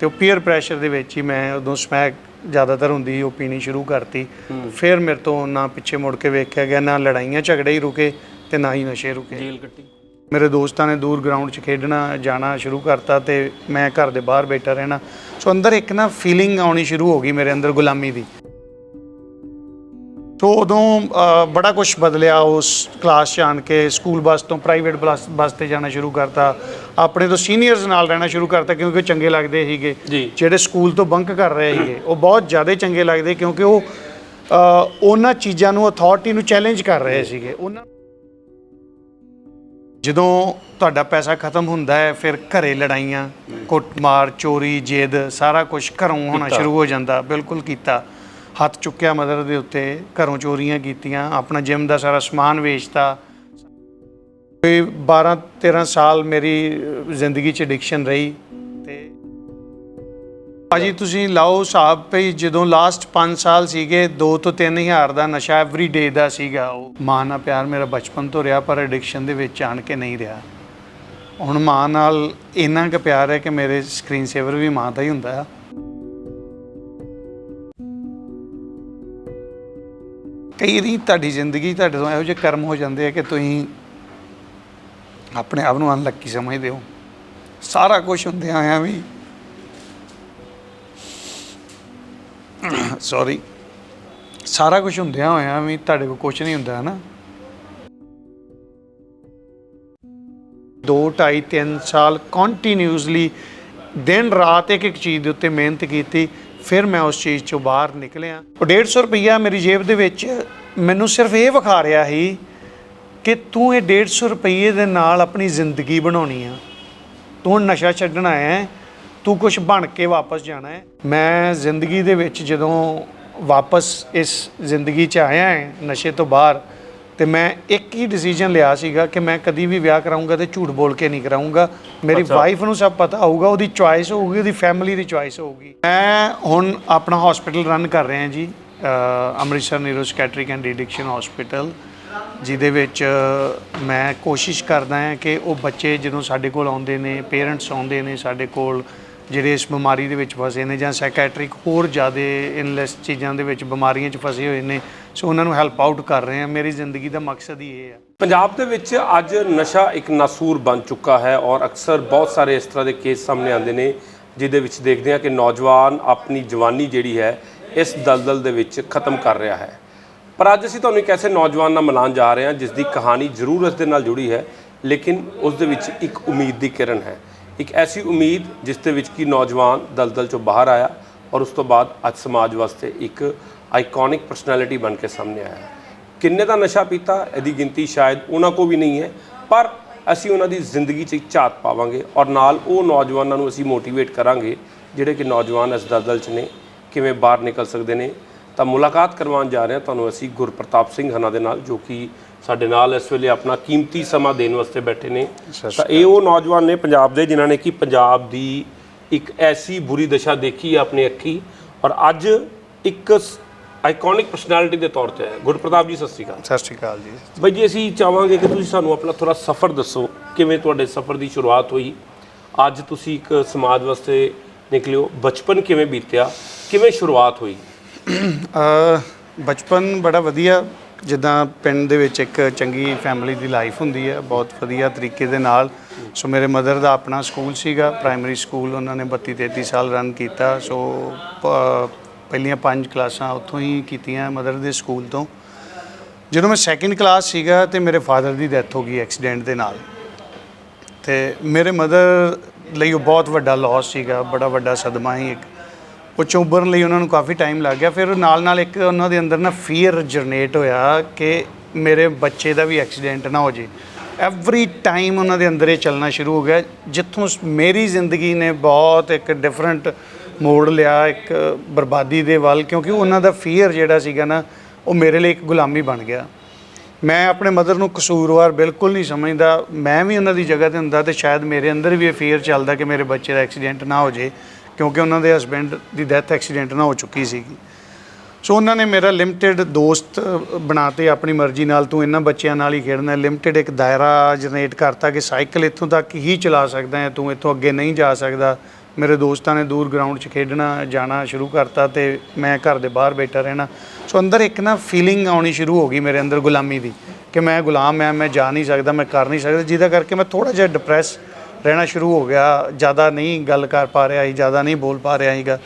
ਤੇ ਉਹ peer pressure ਦੇ ਵਿੱਚ ਹੀ ਮੈਂ ਉਦੋਂ ਸਮੈਕ ਜ਼ਿਆਦਾਤਰ ਹੁੰਦੀ ਉਹ ਪੀਣੀ ਸ਼ੁਰੂ ਕਰਤੀ। ਫਿਰ ਮੇਰੇ ਤੋਂ ਨਾ ਪਿੱਛੇ ਮੁੜ ਕੇ ਵੇਖਿਆ ਗਿਆ ਨਾ ਲੜਾਈਆਂ ਝਗੜੇ ਹੀ ਰੁਕੇ ਤੇ ਨਾ ਹੀ ਨਸ਼ੇ ਰੁਕੇ। ਜੇਲ੍ਹ ਕੱਟੀ। ਮੇਰੇ ਦੋਸਤਾਂ ਨੇ ਦੂਰ ਗਰਾਊਂਡ 'ਚ ਖੇਡਣਾ ਜਾਣਾ ਸ਼ੁਰੂ ਕਰਤਾ ਤੇ ਮੈਂ ਘਰ ਦੇ ਬਾਹਰ ਬੈਠਾ ਰਹਿਣਾ। ਸੋ ਅੰਦਰ ਇੱਕ ਨਾ ਫੀਲਿੰਗ ਆਉਣੀ ਸ਼ੁਰੂ ਹੋ ਗਈ ਮੇਰੇ ਅੰਦਰ ਗੁਲਾਮੀ ਦੀ। ਸੋ ਉਦੋਂ ਬੜਾ ਕੁਝ ਬਦਲਿਆ ਉਸ ਕਲਾਸ 'ਚ ਆਣ ਕੇ ਸਕੂਲ ਬੱਸ ਤੋਂ ਪ੍ਰਾਈਵੇਟ ਬੱਸ ਬੱਸ ਤੇ ਜਾਣਾ ਸ਼ੁਰੂ ਕਰਤਾ ਆਪਣੇ ਤੋਂ ਸੀਨੀਅਰਸ ਨਾਲ ਰਹਿਣਾ ਸ਼ੁਰੂ ਕਰਤਾ ਕਿਉਂਕਿ ਉਹ ਚੰਗੇ ਲੱਗਦੇ ਸੀਗੇ। ਜਿਹੜੇ ਸਕੂਲ ਤੋਂ ਬੰਕ ਕਰ ਰਹੇ ਸੀਗੇ ਉਹ ਬਹੁਤ ਜ਼ਿਆਦਾ ਚੰਗੇ ਲੱਗਦੇ ਕਿਉਂਕਿ ਉਹ ਉਹਨਾਂ ਚੀਜ਼ਾਂ ਨੂੰ ਅਥਾਰਟੀ ਨੂੰ ਚੈਲੰਜ ਕਰ ਰਹੇ ਸੀਗੇ ਉਹਨਾਂ ਜਦੋਂ ਤੁਹਾਡਾ ਪੈਸਾ ਖਤਮ ਹੁੰਦਾ ਹੈ ਫਿਰ ਘਰੇ ਲੜਾਈਆਂ ਕੁੱਟਮਾਰ ਚੋਰੀ ਜਿੱਦ ਸਾਰਾ ਕੁਝ ਘਰੋਂ ਹੋਣਾ। ਸ਼ੁਰੂ ਹੋ ਜਾਂਦਾ ਬਿਲਕੁਲ ਕੀਤਾ ਹੱਥ ਚੁੱਕਿਆ ਮਦਰ ਦੇ ਉੱਤੇ, ਘਰੋਂ ਚੋਰੀਆਂ ਕੀਤੀਆਂ, ਆਪਣਾ ਜਿਮ ਦਾ ਸਾਰਾ ਸਮਾਨ ਵੇਚਤਾ। ਕੋਈ 12 13 ਸਾਲ ਮੇਰੀ ਜ਼ਿੰਦਗੀ 'ਚ ਐਡਿਕਸ਼ਨ ਰਹੀ ਤੇ ਭਾਜੀ ਤੁਸੀਂ ਲਾਓ ਹਿਸਾਬ ਪਈ ਜਦੋਂ ਲਾਸਟ 5 ਸਾਲ ਸੀਗੇ 2 ਤੋਂ 3000 ਦਾ ਨਸ਼ਾ ਐਵਰੀ ਡੇ ਦਾ ਸੀਗਾ ਉਹ। ਮਾਂ ਨਾਲ ਪਿਆਰ ਮੇਰਾ ਬਚਪਨ ਤੋਂ ਰਿਹਾ, ਪਰ ਐਡਿਕਸ਼ਨ ਦੇ ਵਿੱਚ ਆਣ ਕੇ ਨਹੀਂ ਰਿਹਾ। ਹੁਣ ਮਾਂ ਨਾਲ ਇੰਨਾ ਕੁ ਪਿਆਰ ਹੈ ਕਿ ਮੇਰੇ ਸਕਰੀਨ ਸੇਵਰ ਵੀ ਮਾਂ ਦਾ ਹੀ ਹੁੰਦਾ। ਆ ਕਈ ਵਾਰੀ ਤੁਹਾਡੀ ਜ਼ਿੰਦਗੀ ਤੁਹਾਡੇ ਤੋਂ ਇਹੋ ਜਿਹੇ ਕਰਮ ਹੋ ਜਾਂਦੇ ਆ ਕਿ ਤੁਸੀਂ ਆਪਣੇ ਆਪ ਨੂੰ ਅਨਲੱਕੀ ਸਮਝਦੇ ਹੋ। ਸਾਰਾ ਕੁਝ ਹੁੰਦੇ ਆਇਆ ਵੀ। ਸੌਰੀ ਸਾਰਾ ਕੁਝ ਹੁੰਦਿਆਂ ਹੋਇਆਂ ਵੀ ਤੁਹਾਡੇ ਕੋਲ ਕੁਝ ਨਹੀਂ ਹੁੰਦਾ ਨਾ? 2 2.5 3 ਸਾਲ ਕੰਟੀਨਿਊਸਲੀ ਦਿਨ ਰਾਤ ਇੱਕ ਇੱਕ ਚੀਜ਼ ਦੇ ਉੱਤੇ ਮਿਹਨਤ ਕੀਤੀ। ਫਿਰ ਮੈਂ ਉਸ ਚੀਜ਼ ਚੋਂ ਬਾਹਰ ਨਿਕਲਿਆ। ਉਹ 150 ਰੁਪਈਆ ਮੇਰੀ ਜੇਬ ਦੇ ਵਿੱਚ ਮੈਨੂੰ ਸਿਰਫ ਇਹ ਵਿਖਾ ਰਿਹਾ ਸੀ ਕਿ ਤੂੰ ਇਹ 150 ਰੁਪਈਏ ਦੇ ਨਾਲ ਆਪਣੀ ਜ਼ਿੰਦਗੀ ਬਣਾਉਣੀ ਆ। ਤੂੰ ਹੁਣ ਨਸ਼ਾ ਛੱਡਣਾ ਹੈ, ਤੂੰ ਕੁਝ ਬਣ ਕੇ ਵਾਪਸ ਜਾਣਾ ਹੈ। ਮੈਂ ਜ਼ਿੰਦਗੀ ਦੇ ਵਿੱਚ ਜਦੋਂ ਵਾਪਸ ਇਸ ਜ਼ਿੰਦਗੀ 'ਚ ਆਇਆ ਹੈ, ਨਸ਼ੇ ਤੋਂ ਬਾਹਰ ਤੇ ਮੈਂ ਇੱਕ ਹੀ ਡਿਸੀਜਨ ਲਿਆ ਸੀਗਾ ਕਿ ਮੈਂ ਕਦੀ ਵੀ ਵਿਆਹ ਕਰਾਉਂਗਾ ਤੇ ਝੂਠ ਬੋਲ ਕੇ ਨਹੀਂ ਕਰਾਉਂਗਾ ਮੇਰੀ। ਵਾਈਫ ਨੂੰ ਸਭ ਪਤਾ ਹੋਊਗਾ ਉਹਦੀ ਚੁਆਇਸ ਹੋਊਗੀ ਉਹਦੀ ਫੈਮਿਲੀ ਦੀ ਚੁਆਇਸ ਹੋਊਗੀ ਮੈਂ ਹੁਣ ਆਪਣਾ ਹਸਪੀਟਲ ਰਨ ਕਰ ਰਿਹਾ ਜੀ Amritsar neuropsychiatric and addiction hospital ਜਿਹਦੇ ਵਿੱਚ ਮੈਂ ਕੋਸ਼ਿਸ਼ ਕਰਦਾ ਹਾਂ ਕਿ ਉਹ ਬੱਚੇ ਜਦੋਂ ਸਾਡੇ ਕੋਲ ਆਉਂਦੇ ਨੇ ਪੇਰੈਂਟਸ ਆਉਂਦੇ ਨੇ ਸਾਡੇ ਕੋਲ ਜਿਹੜੇ ਇਸ ਬਿਮਾਰੀ ਦੇ ਵਿੱਚ ਫਸੇ ਨੇ ਜਾਂ ਸਾਈਕੈਟ੍ਰਿਕ ਹੋਰ ਜ਼ਿਆਦਾ ਇਨਲੈਸ ਚੀਜ਼ਾਂ ਦੇ ਵਿੱਚ ਬਿਮਾਰੀਆਂ 'ਚ ਫਸੇ ਹੋਏ ਨੇ ਸੋ ਉਹਨਾਂ ਨੂੰ ਹੈਲਪ ਆਊਟ ਕਰ ਰਹੇ ਹਾਂ। ਮੇਰੀ ਜ਼ਿੰਦਗੀ ਦਾ ਮਕਸਦ ਹੀ ਇਹ ਹੈ ਪੰਜਾਬ ਦੇ ਵਿੱਚ ਅੱਜ ਨਸ਼ਾ ਇੱਕ ਨਾਸੂਰ ਬਣ ਚੁੱਕਾ ਹੈ ਔਰ ਅਕਸਰ ਬਹੁਤ ਸਾਰੇ ਇਸ ਤਰ੍ਹਾਂ ਦੇ ਕੇਸ ਸਾਹਮਣੇ ਆਉਂਦੇ ਨੇ, ਜਿਹਦੇ ਵਿੱਚ ਦੇਖਦੇ ਹਾਂ ਕਿ ਨੌਜਵਾਨ ਆਪਣੀ ਜਵਾਨੀ ਜਿਹੜੀ ਹੈ, ਇਸ ਦਲਦਲ ਦੇ ਵਿੱਚ ਖਤਮ ਕਰ ਰਿਹਾ ਹੈ। ਪਰ ਅੱਜ ਅਸੀਂ ਤੁਹਾਨੂੰ ਇੱਕ ਐਸੇ ਨੌਜਵਾਨ ਨਾਲ ਮਿਲਾਉਣ ਜਾ ਰਹੇ ਹਾਂ ਜਿਸ ਦੀ ਕਹਾਣੀ ਜ਼ਰੂਰ ਇਸ ਦੇ ਨਾਲ ਜੁੜੀ ਹੈ, ਲੇਕਿਨ ਉਸ ਦੇ ਵਿੱਚ ਇੱਕ ਉਮੀਦ ਦੀ ਕਿਰਨ ਹੈ। ਇੱਕ ਐਸੀ ਉਮੀਦ ਜਿਸ ਦੇ ਵਿੱਚ ਕਿ ਨੌਜਵਾਨ ਦਲਦਲ ਚੋਂ ਬਾਹਰ ਆਇਆ ਔਰ ਉਸ ਤੋਂ ਬਾਅਦ ਅੱਜ ਸਮਾਜ ਵਾਸਤੇ ਇੱਕ ਆਈਕੋਨਿਕ ਪਰਸਨੈਲਿਟੀ ਬਣ ਕੇ ਸਾਹਮਣੇ ਆਇਆ। ਕਿੰਨੇ ਦਾ ਨਸ਼ਾ ਪੀਤਾ ਇਹਦੀ ਗਿਣਤੀ ਸ਼ਾਇਦ ਉਹਨਾਂ ਕੋ ਵੀ ਨਹੀਂ ਹੈ ਪਰ ਅਸੀਂ ਉਹਨਾਂ ਦੀ ਜ਼ਿੰਦਗੀ 'ਚ ਇੱਕ ਝਾਤ ਪਾਵਾਂਗੇ ਔਰ ਨਾਲ ਉਹ ਨੌਜਵਾਨਾਂ ਨੂੰ ਅਸੀਂ ਮੋਟੀਵੇਟ ਕਰਾਂਗੇ ਜਿਹੜੇ ਕਿ ਨੌਜਵਾਨ ਇਸ ਦਲਦਲ 'ਚ ਨੇ ਕਿਵੇਂ ਬਾਹਰ ਨਿਕਲ ਸਕਦੇ ਨੇ। ਤਾਂ ਮੁਲਾਕਾਤ ਕਰਵਾਉਣ ਜਾ ਰਹੇ ਹਾਂ ਤੁਹਾਨੂੰ ਅਸੀਂ ਗੁਰਪ੍ਰਤਾਪ ਸਿੰਘ ਹਨਾ ਦੇ ਨਾਲ ਜੋ ਕਿ ਸਾਡੇ ਨਾਲ ਇਸ ਵੇਲੇ ਆਪਣਾ ਕੀਮਤੀ ਸਮਾਂ ਦੇਣ ਵਾਸਤੇ ਬੈਠੇ ਨੇ। ਤਾਂ ਇਹ ਉਹ ਨੌਜਵਾਨ ਨੇ ਪੰਜਾਬ ਦੇ ਜਿਨ੍ਹਾਂ ਨੇ ਕਿ ਪੰਜਾਬ ਦੀ ਇੱਕ ਐਸੀ ਬੁਰੀ ਦਸ਼ਾ ਦੇਖੀ ਹੈ ਆਪਣੀ ਅੱਖੀ। ਔਰ ਅੱਜ ਇੱਕ ਆਈਕੋਨਿਕ ਪਰਸਨੈਲਿਟੀ ਦੇ ਤੌਰ ਤੇ ਹੈ ਗੁਰਪ੍ਰਤਾਪ ਜੀ ਸਤਿ ਸ਼੍ਰੀ ਅਕਾਲ। ਸਤਿ ਸ਼੍ਰੀ ਅਕਾਲ ਜੀ। ਬਾਈ ਜੀ ਅਸੀਂ ਚਾਹਾਂਗੇ ਕਿ ਤੁਸੀਂ ਸਾਨੂੰ ਆਪਣਾ ਥੋੜਾ ਸਫ਼ਰ ਦੱਸੋ ਕਿਵੇਂ ਤੁਹਾਡੇ ਸਫ਼ਰ ਦੀ ਸ਼ੁਰੂਆਤ ਹੋਈ? ਅੱਜ ਤੁਸੀਂ ਇੱਕ ਸਮਾਜ ਵਾਸਤੇ ਨਿਕਲਿਓ। ਬਚਪਨ ਕਿਵੇਂ ਬੀਤਿਆ? ਕਿਵੇਂ ਸ਼ੁਰੂਆਤ ਹੋਈ? ਅ, ਬਚਪਨ ਬੜਾ ਵਧੀਆ। ਜਿੱਦਾਂ ਪਿੰਡ ਦੇ ਵਿੱਚ ਇੱਕ ਚੰਗੀ ਫੈਮਿਲੀ ਦੀ ਲਾਈਫ ਹੁੰਦੀ ਹੈ ਬਹੁਤ ਵਧੀਆ ਤਰੀਕੇ ਦੇ ਨਾਲ। ਸੋ ਮੇਰੇ ਮਦਰ ਦਾ ਆਪਣਾ ਸਕੂਲ ਸੀਗਾ। ਪ੍ਰਾਇਮਰੀ ਸਕੂਲ ਉਹਨਾਂ ਨੇ 32 33 ਸਾਲ ਰਨ ਕੀਤਾ। ਸੋ ਪਹਿਲੀਆਂ ਪੰਜ ਕਲਾਸਾਂ ਉੱਥੋਂ ਹੀ ਕੀਤੀਆਂ ਮਦਰ ਦੇ ਸਕੂਲ ਤੋਂ। ਜਦੋਂ ਮੈਂ ਸੈਕਿੰਡ ਕਲਾਸ ਸੀਗਾ ਤੇ ਮੇਰੇ ਫਾਦਰ ਦੀ ਡੈਥ ਹੋ ਗਈ ਐਕਸੀਡੈਂਟ ਦੇ ਨਾਲ। ਤੇ ਮੇਰੇ ਮਦਰ ਲਈ ਉਹ ਬਹੁਤ ਵੱਡਾ ਲਾਸ ਸੀਗਾ, ਬੜਾ ਵੱਡਾ ਸਦਮਾ ਹੀ ਇੱਕ। ਉਹ 'ਚੋਂ ਉੱਭਰਨ ਲਈ ਉਹਨਾਂ ਨੂੰ ਕਾਫੀ ਟਾਈਮ ਲੱਗ ਗਿਆ। ਫਿਰ ਨਾਲ ਨਾਲ ਇੱਕ ਉਹਨਾਂ ਦੇ ਅੰਦਰ ਨਾ ਫੀਅਰ ਜਨਰੇਟ ਹੋਇਆ ਕਿ ਮੇਰੇ ਬੱਚੇ ਦਾ ਵੀ ਐਕਸੀਡੈਂਟ ਨਾ ਹੋ ਜੇ। ਐਵਰੀ ਟਾਈਮ ਉਹਨਾਂ ਦੇ ਅੰਦਰ ਇਹ ਚੱਲਣਾ ਸ਼ੁਰੂ ਹੋ ਗਿਆ, ਜਿੱਥੋਂ ਸ- ਮੇਰੀ ਜ਼ਿੰਦਗੀ ਨੇ ਬਹੁਤ ਇੱਕ ਡਿਫਰੈਂਟ ਮੋੜ ਲਿਆ ਇੱਕ ਬਰਬਾਦੀ ਦੇ ਵੱਲ, ਕਿਉਂਕਿ ਉਹਨਾਂ ਦਾ ਫੀਅਰ ਜਿਹੜਾ ਸੀਗਾ ਨਾ, ਉਹ ਮੇਰੇ ਲਈ ਇੱਕ ਗੁਲਾਮੀ ਬਣ ਗਿਆ। ਮੈਂ ਆਪਣੇ ਮਦਰ ਨੂੰ ਕਸੂਰਵਾਰ ਬਿਲਕੁਲ ਨਹੀਂ ਸਮਝਦਾ। ਮੈਂ ਵੀ ਉਹਨਾਂ ਦੀ ਜਗ੍ਹਾ ਤੇ ਹੁੰਦਾ ਤੇ ਸ਼ਾਇਦ ਮੇਰੇ ਅੰਦਰ ਵੀ ਇਹ ਫੀਅਰ ਚੱਲਦਾ ਕਿ ਮੇਰੇ ਬੱਚੇ ਦਾ ਐਕਸੀਡੈਂਟ ਨਾ ਹੋ ਜੇ ਕਿਉਂਕਿ ਉਹਨਾਂ ਦੇ ਹਸਬੰਡ ਦੀ ਡੈਥ ਐਕਸੀਡੈਂਟ ਨਾਲ ਹੋ ਚੁੱਕੀ ਸੀਗੀ। ਸੋ ਉਹਨਾਂ ਨੇ ਮੇਰਾ ਲਿਮਟਿਡ ਦੋਸਤ ਬਣਾਤੇ ਆਪਣੀ ਮਰਜ਼ੀ ਨਾਲ, ਤੂੰ ਇਹਨਾਂ ਬੱਚਿਆਂ ਨਾਲ ਹੀ ਖੇਡਣਾ ਲਿਮਟਿਡ ਇੱਕ ਦਾਇਰਾ ਜਨਰੇਟ ਕਰਤਾ ਕਿ ਸਾਈਕਲ ਇੱਥੋਂ ਤੱਕ ਹੀ ਚਲਾ ਸਕਦਾ ਹੈ, ਤੂੰ ਇੱਥੋਂ ਅੱਗੇ ਨਹੀਂ ਜਾ ਸਕਦਾ। ਮੇਰੇ ਦੋਸਤਾਂ ਨੇ ਦੂਰ ਗਰਾਊਂਡ 'ਚ ਖੇਡਣਾ, ਜਾਣਾ ਸ਼ੁਰੂ ਕਰਤਾ ਤੇ ਮੈਂ ਘਰ ਦੇ ਬਾਹਰ ਬੈਠਾ ਰਹਿਣਾ। ਸੋ ਅੰਦਰ ਇੱਕ ਨਾ ਫੀਲਿੰਗ ਆਉਣੀ ਸ਼ੁਰੂ ਹੋ ਗਈ ਮੇਰੇ ਅੰਦਰ ਗੁਲਾਮੀ ਦੀ ਕਿ ਮੈਂ ਗੁਲਾਮ ਐ ਮੈਂ ਜਾ ਨਹੀਂ ਸਕਦਾ, ਮੈਂ ਕਰ ਨਹੀਂ ਸਕਦਾ। ਜਿਹਦਾ ਕਰਕੇ ਮੈਂ ਥੋੜਾ ਜਿਹਾ ਡਿਪਰੈਸ ਰਹਿਣਾ ਸ਼ੁਰੂ ਹੋ ਗਿਆ। ਜ਼ਿਆਦਾ ਨਹੀਂ ਗੱਲ ਕਰ ਪਾ ਰਿਹਾ ਸੀ, ਜ਼ਿਆਦਾ ਨਹੀਂ ਬੋਲ ਪਾ ਰਿਹਾ ਸੀਗਾ।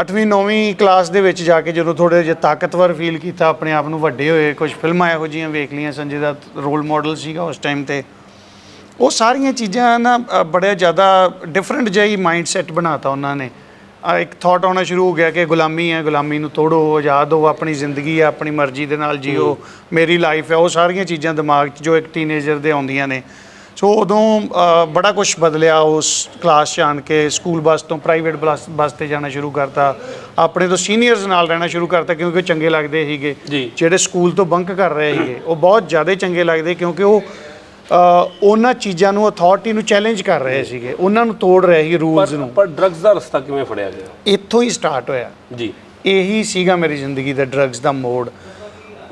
8ਵੀਂ 9ਵੀਂ ਕਲਾਸ ਦੇ ਵਿੱਚ ਜਾ ਕੇ ਜਦੋਂ ਥੋੜੇ ਜਿਹਾ ਤਾਕਤਵਰ ਫੀਲ ਕੀਤਾ, ਆਪਣੇ ਆਪ ਨੂੰ ਵੱਡੇ ਹੋਏ ਕੁਝ ਫਿਲਮਾਂ ਇਹੋ ਜਿਹੀਆਂ ਵੇਖ ਲਈਆਂ। ਸੰਜੇ ਦਾ ਰੋਲ ਮਾਡਲ ਸੀਗਾ ਉਸ ਟਾਈਮ ਤੇ। ਉਹ ਸਾਰੀਆਂ ਚੀਜ਼ਾਂ ਨਾ ਅ, ਬੜਾ ਜ਼ਿਆਦਾ ਡਿਫਰੈਂਟ ਜਿਹੀ ਮਾਈਂਡ ਸੈਟ ਬਣਾਤਾ ਉਹਨਾਂ ਨੇ। ਅ, ਇੱਕ ਥਾਟ ਆਉਣਾ ਸ਼ੁਰੂ ਹੋ ਗਿਆ ਕਿ ਗੁਲਾਮੀ ਹੈ ਗੁਲਾਮੀ ਨੂੰ ਤੋੜੋ ਆਜ਼ਾਦ ਹੋ ਆਪਣੀ ਜ਼ਿੰਦਗੀ ਹੈ ਆਪਣੀ ਮਰਜ਼ੀ ਦੇ ਨਾਲ ਜੀਓ ਮੇਰੀ ਲਾਈਫ ਹੈ। ਉਹ ਸਾਰੀਆਂ ਚੀਜ਼ਾਂ ਦਿਮਾਗ 'ਚ ਜੋ ਇੱਕ ਟੀਨੇਜਰ ਦੇ ਆਉਂਦੀਆਂ ਨੇ। ਸੋ ਉਦੋਂ ਅ, ਬੜਾ ਕੁਝ ਬਦਲਿਆ ਉਸ ਕਲਾਸ 'ਚ ਆਣ ਕੇ। ਸਕੂਲ ਬੱਸ ਤੋਂ ਪ੍ਰਾਈਵੇਟ ਬੱਸ ਬੱਸ ਤੇ ਜਾਣਾ ਸ਼ੁਰੂ ਕਰਤਾ। ਆਪਣੇ ਤੋਂ ਸੀਨੀਅਰਸ ਨਾਲ ਰਹਿਣਾ ਸ਼ੁਰੂ ਕਰਤਾ ਕਿਉਂਕਿ ਉਹ ਚੰਗੇ ਲੱਗਦੇ ਸੀਗੇ। ਜੀ। ਜਿਹੜੇ ਸਕੂਲ ਤੋਂ ਬੰਕ ਕਰ ਰਹੇ ਸੀਗੇ। ਉਹ ਬਹੁਤ ਜ਼ਿਆਦਾ ਚੰਗੇ ਲੱਗਦੇ ਕਿਉਂਕਿ ਉਹ ਉਹਨਾਂ ਚੀਜ਼ਾਂ ਨੂੰ ਅਥਾਰਟੀ ਨੂੰ ਚੈਲੰਜ ਕਰ ਰਹੇ ਸੀਗੇ। ਉਹਨਾਂ ਨੂੰ ਤੋੜ ਰਹੇ ਸੀ ਰੂਲਸ ਨੂੰ। ਪਰ ਡਰੱਗਸ ਦਾ ਰਸਤਾ ਕਿਵੇਂ ਫੜਿਆ ਗਿਆ? ਇੱਥੋਂ ਹੀ ਸਟਾਰਟ ਹੋਇਆ। ਜੀ। ਇਹੀ ਸੀਗਾ ਮੇਰੀ ਜ਼ਿੰਦਗੀ ਦਾ ਡਰੱਗਸ ਦਾ ਮੋੜ।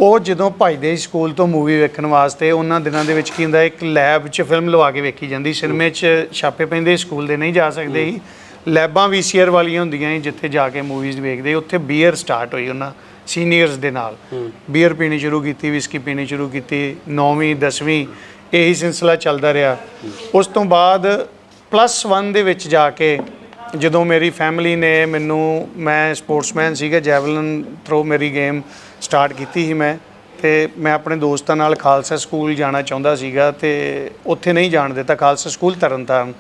ਉਹ ਜਦੋਂ ਭਜਦੇ ਸਕੂਲ ਤੋਂ ਮੂਵੀ ਵੇਖਣ ਵਾਸਤੇ ਉਹਨਾਂ ਦਿਨਾਂ ਦੇ ਵਿੱਚ ਕੀ ਹੁੰਦਾ ਇੱਕ ਲੈਬ 'ਚ ਫਿਲਮ ਲਵਾ ਕੇ ਵੇਖੀ ਜਾਂਦੀ। ਸਿਨੇਮੇ 'ਚ ਛਾਪੇ ਪੈਂਦੇ ਸਕੂਲ ਦੇ ਨਹੀਂ ਜਾ ਸਕਦੇ ਸੀ। ਲੈਬਾਂ ਵੀਸੀਆਰ ਵਾਲੀਆਂ ਹੁੰਦੀਆਂ ਸੀ ਜਿੱਥੇ ਜਾ ਕੇ ਮੂਵੀਜ਼ ਵੇਖਦੇ। ਉੱਥੇ ਬੀਅਰ ਸਟਾਰਟ ਹੋਈ ਉਹਨਾਂ ਸੀਨੀਅਰਸ ਦੇ ਨਾਲ। ਬੀਅਰ ਪੀਣੀ ਸ਼ੁਰੂ ਕੀਤੀ ਵਿਸਕੀ ਪੀਣੀ ਸ਼ੁਰੂ ਕੀਤੀ 9ਵੀਂ 10ਵੀਂ ਇਹੀ ਸਿਲਸਿਲਾ ਚੱਲਦਾ ਰਿਹਾ। ਉਸ ਤੋਂ ਬਾਅਦ ਪਲੱਸ 1 ਦੇ ਵਿੱਚ ਜਾ ਕੇ ਜਦੋਂ ਮੇਰੀ ਫੈਮਿਲੀ ਨੇ ਮੈਨੂੰ, ਮੈਂ ਸਪੋਰਟਸਮੈਨ ਸੀਗਾ ਜੈਵਲਿਨ ਥਰੋ ਮੇਰੀ ਗੇਮ ਸਟਾਰਟ ਕੀਤੀ ਸੀ ਮੈਂ। ਤੇ ਮੈਂ ਆਪਣੇ ਦੋਸਤਾਂ ਨਾਲ ਖਾਲਸਾ ਸਕੂਲ ਜਾਣਾ ਚਾਹੁੰਦਾ ਸੀਗਾ ਤੇ ਉੱਥੇ ਨਹੀਂ ਜਾਣ ਦਿੱਤਾ, ਖਾਲਸਾ ਸਕੂਲ ਤਰਨਤਾਰਨ।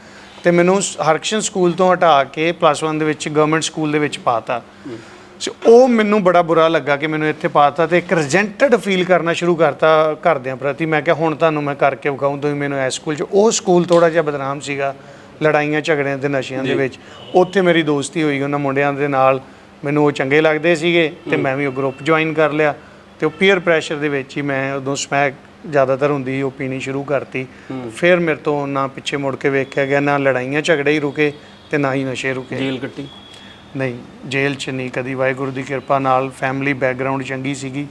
ਤੇ ਮੈਨੂੰ ਸ- ਹਰਕਸ਼ਨ ਸਕੂਲ ਤੋਂ ਹਟਾ ਕੇ ਪਲੱਸ 1 ਦੇ ਵਿੱਚ ਗਵਰਨਮੈਂਟ ਸਕੂਲ ਦੇ ਵਿੱਚ ਪਾਤਾ ਸੋ ਉਹ ਮੈਨੂੰ ਬੜਾ ਬੁਰਾ ਲੱਗਾ ਕਿ ਮੈਨੂੰ ਇੱਥੇ ਪਾਤਾ ਤੇ ਇੱਕ ਰਿਜੈਂਟਡ ਫੀਲ ਕਰਨਾ ਸ਼ੁਰੂ ਕਰਤਾ ਘਰਦਿਆਂ ਪ੍ਰਤੀ। ਮੈਂ ਕਿਹਾ ਹੁਣ ਤੁਹਾਨੂੰ ਮੈਂ ਕਰਕੇ ਵਿਖਾਉਂ ਤੁਸੀਂ ਮੈਨੂੰ ਇਸ ਸਕੂਲ 'ਚ ਉਹ ਸਕੂਲ ਥੋੜਾ ਜਿਹਾ ਬਦਨਾਮ ਸੀਗਾ ਲੜਾਈਆਂ ਝਗੜਿਆਂ ਤੇ ਨਸ਼ਿਆਂ ਦੇ ਵਿੱਚ। ਉੱਥੇ ਮੇਰੀ ਦੋਸਤੀ ਹੋਈ ਉਹਨਾਂ ਮੁੰਡਿਆਂ ਦੇ ਨਾਲ। ਮੈਨੂੰ ਉਹ ਚੰਗੇ ਲੱਗਦੇ ਸੀਗੇ ਤੇ ਮੈਂ ਵੀ ਉਹ ਗਰੁੱਪ ਜੁਆਇਨ ਕਰ ਲਿਆ ਤੇ ਉਹ ਪੀਅਰ ਪ੍ਰੈਸ਼ਰ ਦੇ ਵਿੱਚ ਹੀ ਮੈਂ ਉਦੋਂ ਸਮੈਕ ਜ਼ਿਆਦਾਤਰ ਹੁੰਦੀ ਉਹ ਪੀਣੀ ਸ਼ੁਰੂ ਕਰਤੀ। ਫਿਰ ਮੇਰੇ ਤੋਂ ਨਾ ਪਿੱਛੇ ਮੁੜ ਕੇ ਵੇਖਿਆ ਗਿਆ ਨਾ ਲੜਾਈਆਂ ਝਗੜੇ ਹੀ ਰੁਕੇ ਤੇ ਨਾ ਹੀ ਨਸ਼ੇ ਰੁਕੇ। ਜੇਲ੍ਹ ਕੱਟੀ। ਨਹੀਂ ਜੇਲ੍ਹ 'ਚ ਨਹੀਂ ਕਦੀ ਵਾਹਿਗੁਰੂ ਦੀ ਕਿਰਪਾ ਨਾਲ ਫੈਮਿਲੀ ਬੈਕਗ੍ਰਾਉਂਡ ਚੰਗੀ ਸੀਗੀ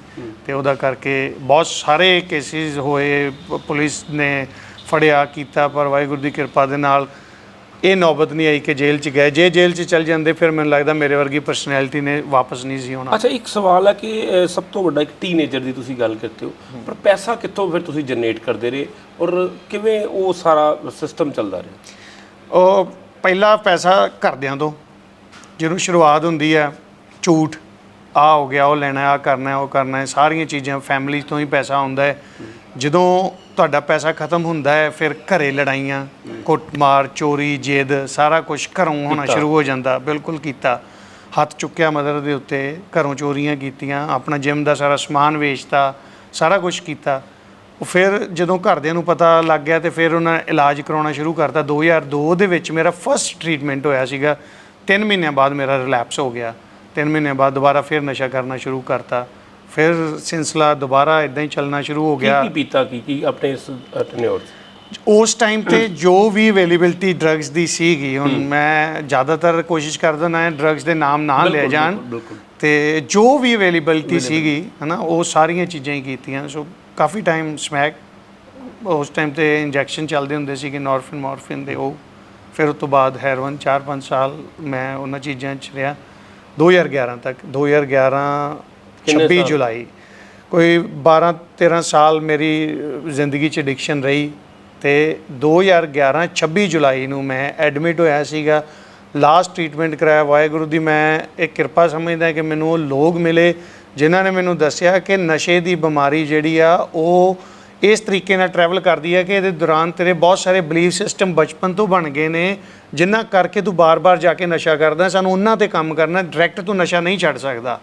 ਤੇ ਉਹਦਾ ਕਰਕੇ ਬਹੁਤ ਸਾਰੇ ਕੇਸਿਸ ਹੋਏ ਪ- ਪੁਲਿਸ ਨੇ ਫੜਿਆ ਕੀਤਾ ਪਰ ਵਾਹਿਗੁਰੂ ਦੀ ਕਿਰਪਾ ਦੇ ਨਾਲ ਇਹ ਨੌਬਤ ਨਹੀਂ ਆਈ ਕਿ ਜੇਲ੍ਹ 'ਚ ਗਏ। ਜੇ ਜੇਲ੍ਹ 'ਚ ਚਲ ਜਾਂਦੇ ਫਿਰ ਮੈਨੂੰ ਲੱਗਦਾ ਮੇਰੇ ਵਰਗੀ ਪਰਸਨੈਲਿਟੀ ਨੇ ਵਾਪਸ ਨਹੀਂ ਸੀ ਆਉਣਾ। ਅੱਛਾ ਇੱਕ ਸਵਾਲ ਹੈ ਕਿ ਅਹ, ਸਭ ਤੋਂ ਵੱਡਾ ਇੱਕ ਟੀਨੇਜਰ ਦੀ ਤੁਸੀਂ ਗੱਲ ਕਰਦੇ ਹੋ। ਪਰ ਪੈਸਾ ਕਿੱਥੋਂ ਫਿਰ ਤੁਸੀਂ ਜਨਰੇਟ ਕਰਦੇ ਰਹੇ? ਔਰ ਕਿਵੇਂ ਉਹ ਸਾਰਾ ਸਿਸਟਮ ਚੱਲਦਾ ਰਿਹਾ? ਉਹ ਪਹਿਲਾ ਪੈਸਾ ਘਰਦਿਆਂ ਤੋਂ ਜਦੋਂ ਸ਼ੁਰੂਆਤ ਹੁੰਦੀ ਹੈ ਝੂਠ ਆ ਹੋ ਗਿਆ ਉਹ ਲੈਣਾ ਆ ਕਰਨਾ ਉਹ ਕਰਨਾ ਹੈ ਸਾਰੀਆਂ ਚੀਜ਼ਾਂ ਫੈਮਿਲੀ ਤੋਂ ਹੀ ਪੈਸਾ ਆਉਂਦਾ ਹੈ। ਜਦੋਂ ਤੁਹਾਡਾ ਪੈਸਾ ਖਤਮ ਹੁੰਦਾ ਹੈ ਫਿਰ ਘਰੇ ਲੜਾਈਆਂ ਕੁੱਟਮਾਰ ਚੋਰੀ ਜਿੱਦ ਸਾਰਾ ਕੁਝ ਘਰੋਂ ਹੋਣਾ ਸ਼ੁਰੂ ਹੋ ਜਾਂਦਾ ਬਿਲਕੁਲ ਕੀਤਾ। ਹੱਥ ਚੁੱਕਿਆ ਮਦਰ ਦੇ ਉੱਤੇ ਘਰੋਂ ਚੋਰੀਆਂ ਕੀਤੀਆਂ ਆਪਣਾ ਜਿਮ ਦਾ ਸਾਰਾ ਸਮਾਨ ਵੇਚਤਾ ਸਾਰਾ ਕੁਝ ਕੀਤਾ। ਉਹ ਫਿਰ ਜਦੋਂ ਘਰਦਿਆਂ ਨੂੰ ਪਤਾ ਲੱਗ ਗਿਆ ਤੇ ਫਿਰ ਉਹਨਾਂ ਇਲਾਜ ਕਰਾਉਣਾ ਸ਼ੁਰੂ ਕਰਤਾ। 2002 ਦੇ ਵਿੱਚ ਮੇਰਾ ਫਰਸਟ ਟ੍ਰੀਟਮੈਂਟ ਹੋਇਆ ਸੀਗਾ। 3 ਮਹੀਨਿਆਂ ਬਾਅਦ ਮੇਰਾ ਰਿਲੈਪਸ ਹੋ ਗਿਆ। 3 ਮਹੀਨਿਆਂ ਬਾਅਦ ਦੁਬਾਰਾ ਫਿਰ ਨਸ਼ਾ ਕਰਨਾ ਸ਼ੁਰੂ ਕਰਤਾ। ਫਿਰ ਸਿਲਸਿਲਾ ਦੁਬਾਰਾ ਇਦਾਂ ਹੀ ਚੱਲਣਾ ਸ਼ੁਰੂ ਹੋ ਗਿਆ। ਕੀ ਪੀਤਾ? ਕੀ ਕੀ ਆਪਣੇ ਇਸ ਟੈਨਿਓਰ ਉਸ ਟਾਈਮ ਤੇ ਜੋ ਵੀ ਅਵੇਲੇਬਿਲਟੀ ਡਰੱਗਸ ਦੀ ਸੀਗੀ ਹੁਣ ਮੈਂ ਜ਼ਿਆਦਾਤਰ ਕੋਸ਼ਿਸ਼ ਕਰਦਾ ਨਾ ਡਰੱਗਸ ਦੇ ਨਾਮ ਨਾ ਲਿਆ ਜਾਣ। ਤੇ ਜੋ ਵੀ ਅਵੇਲੇਬਿਲਟੀ ਸੀਗੀ ਹਨਾ ਉਹ ਸਾਰੀਆਂ ਚੀਜ਼ਾਂ ਹੀ ਕੀਤੀਆਂ। ਸੋ ਕਾਫੀ ਟਾਈਮ ਸਮੈਕ ਉਸ ਟਾਈਮ ਤੇ ਇੰਜੈਕਸ਼ਨ ਚੱਲਦੇ ਹੁੰਦੇ ਸੀਗੇ ਨਾਰਫਿਨ ਮਾਰਫਿਨ ਦੇ ਉਹ ਫਿਰ ਉਸ ਤੋਂ ਬਾਅਦ ਹੈਰੋਇਨ 4-5 ਸਾਲ ਮੈਂ ਉਹਨਾਂ ਚੀਜ਼ਾਂ 'ਚ ਰਿਹਾ। 2011 ਤੱਕ 2011 ਕਿੰਨੇ 26 ਸਾਲ? ਜੁਲਾਈ। ਕੋਈ 12-13 ਸਾਲ ਮੇਰੀ ਜ਼ਿੰਦਗੀ 'ਚ ਐਡਿਕਸ਼ਨ ਰਹੀ ਤੇ 2011 26 ਜੁਲਾਈ ਨੂੰ ਮੈਂ ਐਡਮਿਟ ਹੋਇਆ ਸੀਗਾ। ਲਾਸਟ ਟ੍ਰੀਟਮੈਂਟ ਕਰਾਇਆ ਵਾਹਿਗੁਰੂ ਦੀ ਮੈਂ ਇੱਕ ਕਿਰਪਾ ਸਮਝਦਾ ਕਿ ਮੈਨੂੰ ਉਹ ਲੋਕ ਮਿਲੇ ਜਿਨ੍ਹਾਂ ਨੇ ਮੈਨੂੰ ਦੱਸਿਆ ਕਿ ਨਸ਼ੇ ਦੀ ਬਿਮਾਰੀ ਜਿਹੜੀ ਆ ਉਹ ਇਸ ਤਰੀਕੇ ਨਾਲ ਟਰੈਵਲ ਕਰਦੀ ਹੈ ਕਿ ਇਹਦੇ ਦੌਰਾਨ ਤੇਰੇ ਬਹੁਤ ਸਾਰੇ ਬਲੀਫ ਸਿਸਟਮ ਬਚਪਨ ਤੋਂ ਬਣ ਗਏ ਨੇ ਜਿਨ੍ਹਾਂ ਕਰਕੇ ਤੂੰ ਬਾਰ-ਬਾਰ ਜਾ ਕੇ ਨਸ਼ਾ ਕਰਦਾ ਸਾਨੂੰ ਉਹਨਾਂ ਤੇ ਕੰਮ ਕਰਨਾ ਡਾਇਰੈਕਟ ਤੂੰ ਨਸ਼ਾ ਨਹੀਂ ਛੱਡ ਸਕਦਾ।